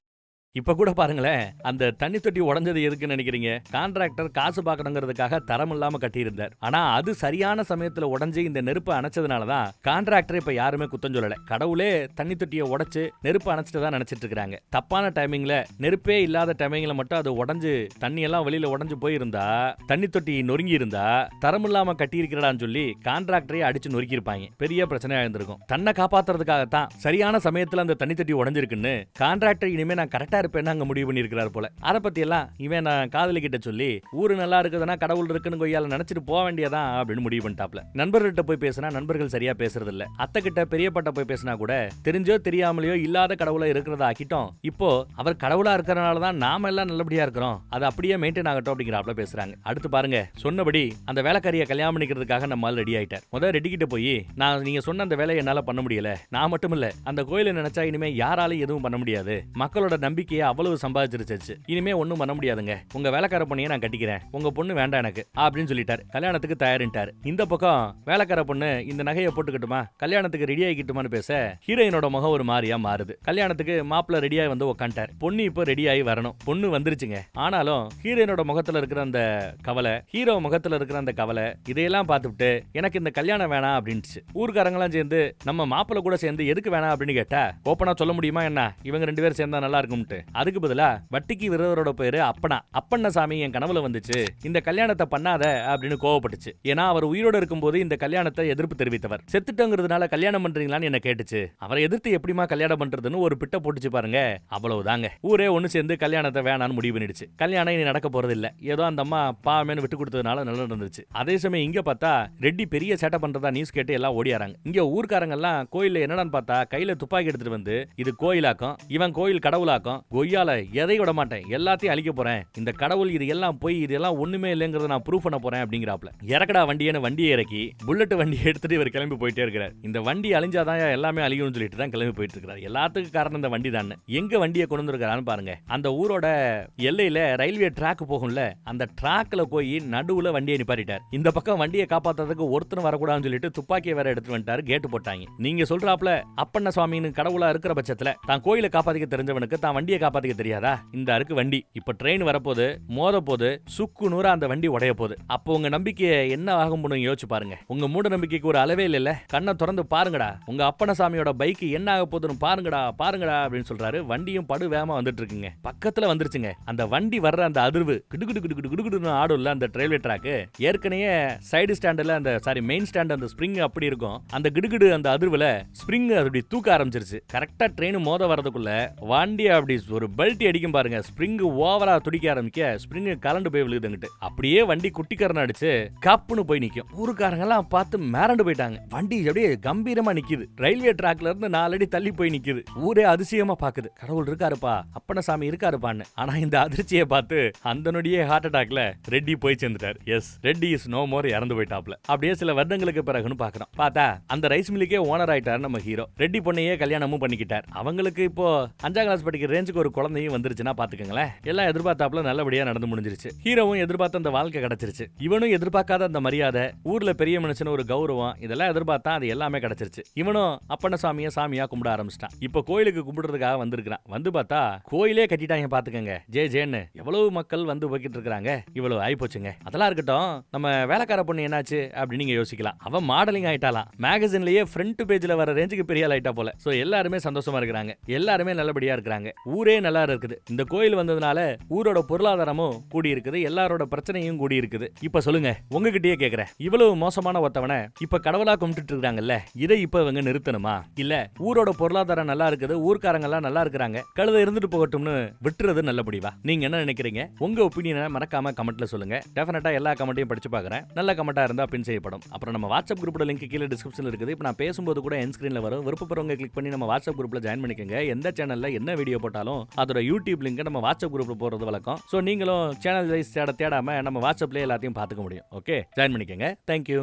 இப்ப கூட பாருங்களேன் அந்த தண்ணி தொட்டி உடஞ்சது எதுக்குன்னு நினைக்கிறீங்க? கான்ட்ராக்டர் காசு பார்க்கணுங்கிறதுக்காக தரம் இல்லாம கட்டியிருந்தார். ஆனா அது சரியான சமயத்துல உடஞ்சு இந்த நெருப்பு அணைச்சதுனால தான் கான்ட்ராக்டர் இப்ப யாருமே குத்தம் சொல்லல. கடவுளே தண்ணி தொட்டியை உடைச்சு நெருப்பு அணைச்சிட்டு தான் நினைச்சிட்டு இருக்காங்க தப்பான டைமிங்ல நெருப்பே இல்லாத டைமிங்ல மட்டும் அது உடஞ்சு தண்ணி எல்லாம் வெளியில உடஞ்சு போயிருந்தா தண்ணி தொட்டி நொறுங்கி இருந்தா தரம் இல்லாம கட்டி இருக்கிறடான்னு சொல்லி கான்ட்ராக்டரே அடிச்சு நொறுக்கி இருப்பாங்க பெரிய பிரச்சனையா இருந்திருக்கும். தன்னை காப்பாத்துறதுக்காகத்தான் சரியான சமயத்துல அந்த தண்ணி தொட்டி உடஞ்சிருக்குன்னு கான்ட்ராக்டர் இனிமே நான் கரெக்டா இருப்பேன்னு அங்க முடிவு பண்ணியிருக்கிறார் போல. அதை பற்றியெல்லாம் இவன் நான் காதலி கிட்ட சொல்லி ஊர் நல்லா இருக்குதுன்னா கடவுள் இருக்குன்னு கொய்யால நினைச்சிட்டு போக வேண்டியதான் அப்படின்னு முடிவு பண்ணிட்டாப்ல. நண்பர்கிட்ட போய் பேசினா நண்பர்கள் சரியா பேசுறது இல்ல அத்தை கிட்ட பெரியப்பட்ட போய் பேசினா கூட தெரிஞ்சோ தெரியாமலையோ இல்லாத கடவுளா இருக்கிறத ஆக்கிட்டோம். இப்போ அவர் கடவுளா இருக்கிறனால தான் நாம எல்லாம் நல்லபடியா இருக்கிறோம். அது அப்படியே மெயின்டைன் ஆகட்டும் அப்படிங்கிறாப்ல பேசுறாங்க. அடுத்து பாருங்க சொன்னபடி அந்த வேலைக்காரியை கல்யாணம் பண்ணிக்கிறதுக்காக நம்ம ரெடி ஆயிட்டார். முதல் ரெடி கிட்ட போய் நான் நீங்க சொன்ன அந்த வேலையை என்னால பண்ண முடியல. நான் மட்டும் இல்ல அந்த கோயிலை நினைச்சா இனிமே யாராலையும் எதுவும் பண்ண முடியாது. மக்களோட நம்பிக்கை நம்பிக்கையை அவ்வளவு சம்பாதிச்சிருச்சு இனிமே ஒன்றும் பண்ண முடியாதுங்க. உங்க வேலைக்கார பொண்ணையே நான் கட்டிக்கிறேன். உங்க பொண்ணு வேண்டாம் எனக்கு அப்படின்னு சொல்லிட்டாரு. கல்யாணத்துக்கு தயாரிட்டாரு இந்த பக்கம் வேலைக்கார பொண்ணு இந்த நகையை போட்டுக்கிட்டுமா? கல்யாணத்துக்கு ரெடி ஆகிக்கிட்டுமான்னு பேச ஹீரோயினோட முகம் ஒரு மாதிரியா மாறுது. கல்யாணத்துக்கு மாப்பிள்ள ரெடியாகி வந்து உக்காண்டார் பொண்ணு இப்போ ரெடி ஆகி வரணும். பொண்ணு வந்துருச்சுங்க. ஆனாலும் ஹீரோயினோட முகத்துல இருக்கிற அந்த கவலை ஹீரோ முகத்துல இருக்கிற அந்த கவலை இதையெல்லாம் பார்த்துட்டு எனக்கு இந்த கல்யாணம் வேணாம் அப்படின்ச்சு ஊர்க்காரங்களாம் சேர்ந்து நம்ம மாப்பிள்ள கூட சேர்ந்து எதுக்கு வேணாம் அப்படின்னு கேட்டா ஓப்பனா சொல்ல முடியுமா என்ன? இவங்க ரெண்டு பேரும் சேர்ந்தா நல்லா இருக்கும்ட்டு. அதுக்கு பதிலா வட்டிக்கு விரதரோட பேரு அப்பனா. அப்பண்ண சாமி என் கனவுல வந்துச்சு. இந்த கல்யாணத்தை பண்ணாத அப்படின்னு கோவப்பட்டுச்சு. ஏன்னா அவர் உயிரோட இருக்கும்போது இந்த கல்யாணத்தை எதிர்ப்பு தெரிவித்தவர். செத்துட்டோங்கிறதுனால கல்யாணம் பண்றீங்களான்னு என்ன கேட்டுச்சு. அவரை எதிர்த்து எப்படிமா கல்யாணம் பண்றதுன்னு ஒரு பிட்ட போட்டுச்சு பாருங்க. அவ்வளவுதாங்க. ஊரே ஒன்னு சேர்ந்து கல்யாணத்தை வேணான்னு முடிவு பண்ணிடுச்சு. கல்யாணம் இனி நடக்க போறது இல்ல ஏதோ அந்த அம்மா பாவமேனு விட்டு கொடுத்ததுனால நல்லா நடந்துச்சு அதே சமயம் இங்க பார்த்தா ரெட்டி பெரிய சேட்டை பண்றதா நியூஸ் கேட்டு எல்லாம் ஓடியாராங்க இங்க ஊர்க்காரங்க எல்லாம் கோயில்ல என்னடான்னு பார்த்தா கையில துப்பாக்கி எடுத்துட்டு வந்து இது கோயிலாக்கும் இவன் கோயில் கடவுளாக்கும் கொய்யால எதை விட மாட்டேன். எல்லாத்தையும் அழிக்க போறேன். இந்த கடவுள் இது எல்லாம் போய் இது எல்லாம் ஒண்ணுமே இல்லைங்கிறத நான் ப்ரூவ் பண்ண போறேன் அப்படிங்கிறாப்ல. இறக்கடா வண்டியன்னு வண்டியை இறக்கி புல்லட் வண்டியை எடுத்துட்டு இவர் கிளம்பி போயிட்டே இருக்கிறார். இந்த வண்டி அழிஞ்சாதான் எல்லாமே அழியும்னு சொல்லிட்டு தான் கிளம்பி போயிட்டு இருக்கிறார். எல்லாத்துக்கும் காரணம் இந்த வண்டி தான். எங்க வண்டியை கொண்டு வந்திருக்கிறான்னு பாருங்க. அந்த ஊரோட எல்லையில ரயில்வே ட்ராக் போகும்ல அந்த ட்ராக்ல போய் நடுவுல வண்டியை நிப்பாட்டிட்டார். இந்த பக்கம் வண்டியை காப்பாத்துறதுக்கு ஒருத்தரும் வரக்கூடாதுன்னு சொல்லிட்டு துப்பாக்கியை வேற எடுத்து வந்துட்டாரு. கேட்டு போட்டாங்க. நீங்க சொல்றாப்ல அப்பண்ண சுவாமின்னு கடவுளா இருக்கிற பட்சத்துல தான் கோயிலை காப்பாத்திக்க தெரிஞ்சவனுக்கு தான் வண்டியை காப்பாத்திக்க தெரியாதா? இந்த அருக்கு வண்டி. இப்ப ட்ரெயின் வரப்போது மோத போது சுக்கு நூறா அந்த வண்டி உடைய போகுது அப்போ உங்க நம்பிக்கை என்ன ஆகும் யோசிச்சு பாருங்க. உங்க மூட நம்பிக்கைக்கு ஒரு அளவே இல்லைல்ல? கண்ணை திறந்து பாருங்கடா. உங்க அப்பனசாமியோட பைக் என்ன ஆக போகுதுன்னு பாருங்கடா பாருங்கடா அப்படின்னு சொல்றாரு. வண்டியும் படு வேகமா வந்துட்டு இருக்குங்க. பக்கத்துல வந்துருச்சுங்க. அந்த வண்டி வர்ற அந்த அதிர்வு கிடுகிடு கிடுகிடு கிடுகிடுன்னு ஆடும்ல அந்த ரயில்வே ட்ராக்கு ஏற்கனவே சைடு ஸ்டாண்டில் அந்த சாரி மெயின் ஸ்டாண்ட் அந்த ஸ்ப்ரிங் அப்படி இருக்கும். அந்த கிடுகிடு அந்த அதிர்வுல ஸ்ப்ரிங் அப்படி தூக்க ஆரம்பிச்சிருச்சு. கரெக்டா ட்ரெயின் மோத வரதுக்குள்ள வண்டி அப்படி ஒரு பெல்ட் அடிக்கும் பாருங்க. ஸ்ப்ரிங் ஓவரா துடிக்க ஆரம்பிக்க ஸ்ப்ரிங் கலண்டு போய் விழுதுங்கிட்டு அப்படியே வண்டி குட்டிக்காரன் அடிச்சு கப்புன்னு போய் நிற்கும் ஊருக்காரங்க எல்லாம் பார்த்து மிரண்டு போயிட்டாங்க. வண்டி அப்படியே கம்பீரமா நிக்குது. ரயில்வே ட்ராக்ல இருந்து நாலு அடி தள்ளி போய் நிக்குது. ஊரே அதிசயமா பாக்குது. கடவுள் இருக்காருப்பா அப்பனசாமி இருக்காருப்பான்னு. ஆனா இந்த அதிர்ச்சியை பார்த்து அந்த நொடியே ஹார்ட் அட்டாக்ல ரெட்டி போய் சேர்ந்துட்டார். Yes Reddy is no more இறந்து போயிட்டாப்ல. அப்படியே சில வருடங்களுக்கு பிறகுன்னு பாக்குறோம். பார்த்தா அந்த ரைஸ் மில்லுக்கே ஓனர் ஆயிட்டார் நம்ம ஹீரோ ரெட்டி பொண்ணையே கல்யாணமும் பண்ணிக்கிட்டார். அவங்களுக்கு இப்போ அஞ்சாம் கிளாஸ் படிக்கிற ரேஞ்சுக்கு ஒரு குழந்தையும் வந்துருச்சுன்னா பாத்துக்கோங்களேன். எல்லாம் எதிர்பார்த்தாப்புல நல்லபடியா நடந்து முடிஞ்சிருச்சு. ஹீரோவும் எதிர்பார்த்த அந்த வாழ்க்கை கிடைச்சிருச்சு. இவனும் எதிர்பார்க்காத அந்த மரியாதை ஊர்ல பெரிய மனுஷன் ஒரு கௌரவம் இதெல்லாம் எதிர்பார்த்தா அது எல்லாமே கிடைச்சிருச்சு. இவனும் அப்பன சாமியை சாமியா கும்பிட ஆரம்பிச்சிட்டான். இப்போ கோயிலுக்கு கும்பிடுறதுக்காக வந்திருக்கிறான். வந்து பார்த்தா கோயிலே கட்டிட்டாங்க பாத்துக்கங்க. ஜே ஜேன்னு. எவ்வளவு மக்கள் வந்து போய்கிட்டு இருக்காங்க இவ்வளவு ஆயிப்போச்சுங்க. அதெல்லாம் இருக்கட்டும் நம்ம வேலைக்கார பொண்ணு என்னாச்சு அப்படின்னு நீங்க யோசிக்கலாம். அவன் மாடலிங் ஆயிட்டாலாம். மேகசின்லயே ஃப்ரண்ட் பேஜ்ல வர ரேஞ்சுக்கு பெரிய ஆயிட்டா போல. சோ எல்லாருமே சந்தோஷமா இருக்கிறாங்க. எல்லாருமே நல்லபடியா இருக்கிறாங்க. ஊரே நல்லா இருக்குது. இந்த கோயில் வந்ததுனால ஊரோட பொருளாதாரமும் கூடி இருக்குது எல்லாரோட பிரச்சனையும் கூடி இருக்குது இப்ப சொல்லுங்க உங்ககிட்டயே கேக்குறேன். இவ்வளவு மோசமான ஒருத்தவனை இப்ப கடவுளா கும்பிட்டு இருக்காங்கல்ல இதை இப்ப இவங்க நிறுத்தணுமா? இல்ல ஊரோட பொருளாதாரம் நல்லா இருக்குது ஊர்க்காரங்க எல்லாம் நல்லா இருக்கிறாங்க கழுத இருந்துட்டு போகட்டும்னு விட்டுறது நல்ல முடிவா? நீங்க என்ன நினைக்கிறீங்க? உங்க ஒப்பீனியனை மறக்காம கமெண்ட்ல சொல்லுங்க. டெஃபினட்டா எல்லா கமெண்ட்டையும் படிச்சு பாக்குறேன். நல்ல கமெண்டா இருந்தா பின் செய்யப்படும். அப்புறம் நம்ம வாட்ஸ்அப் குரூப்போட லிங்க் கீழே டிஸ்கிரிப்ஷன்ல இருக்குது. இப்போ நான் பேசும்போது கூட என் ஸ்கிரீன்ல வரும். விருப்பப்படுறவங்க கிளிக் பண்ணி நம்ம வாட்ஸ்அப் குரூப்ல ஜாயின் பண்ணிக்கோங்க. எந்த சேனல்ல என்ன வீடியோ போட்டாலும் அதோட யூடியூப் லிங்க் நம்ம வாட்ஸ்அப் குரூப்ல போறது வழக்கம். ஸோ நீங்களும் சேனல் வைஸ் தேட தேடாம நம்ம வாட்ஸ்அப்லேயே எல்லாத்தையும் பார்த்துக்க முடியும். ஓகே ஜாயின் பண்ணிக்கோங்க. தேங்க்யூ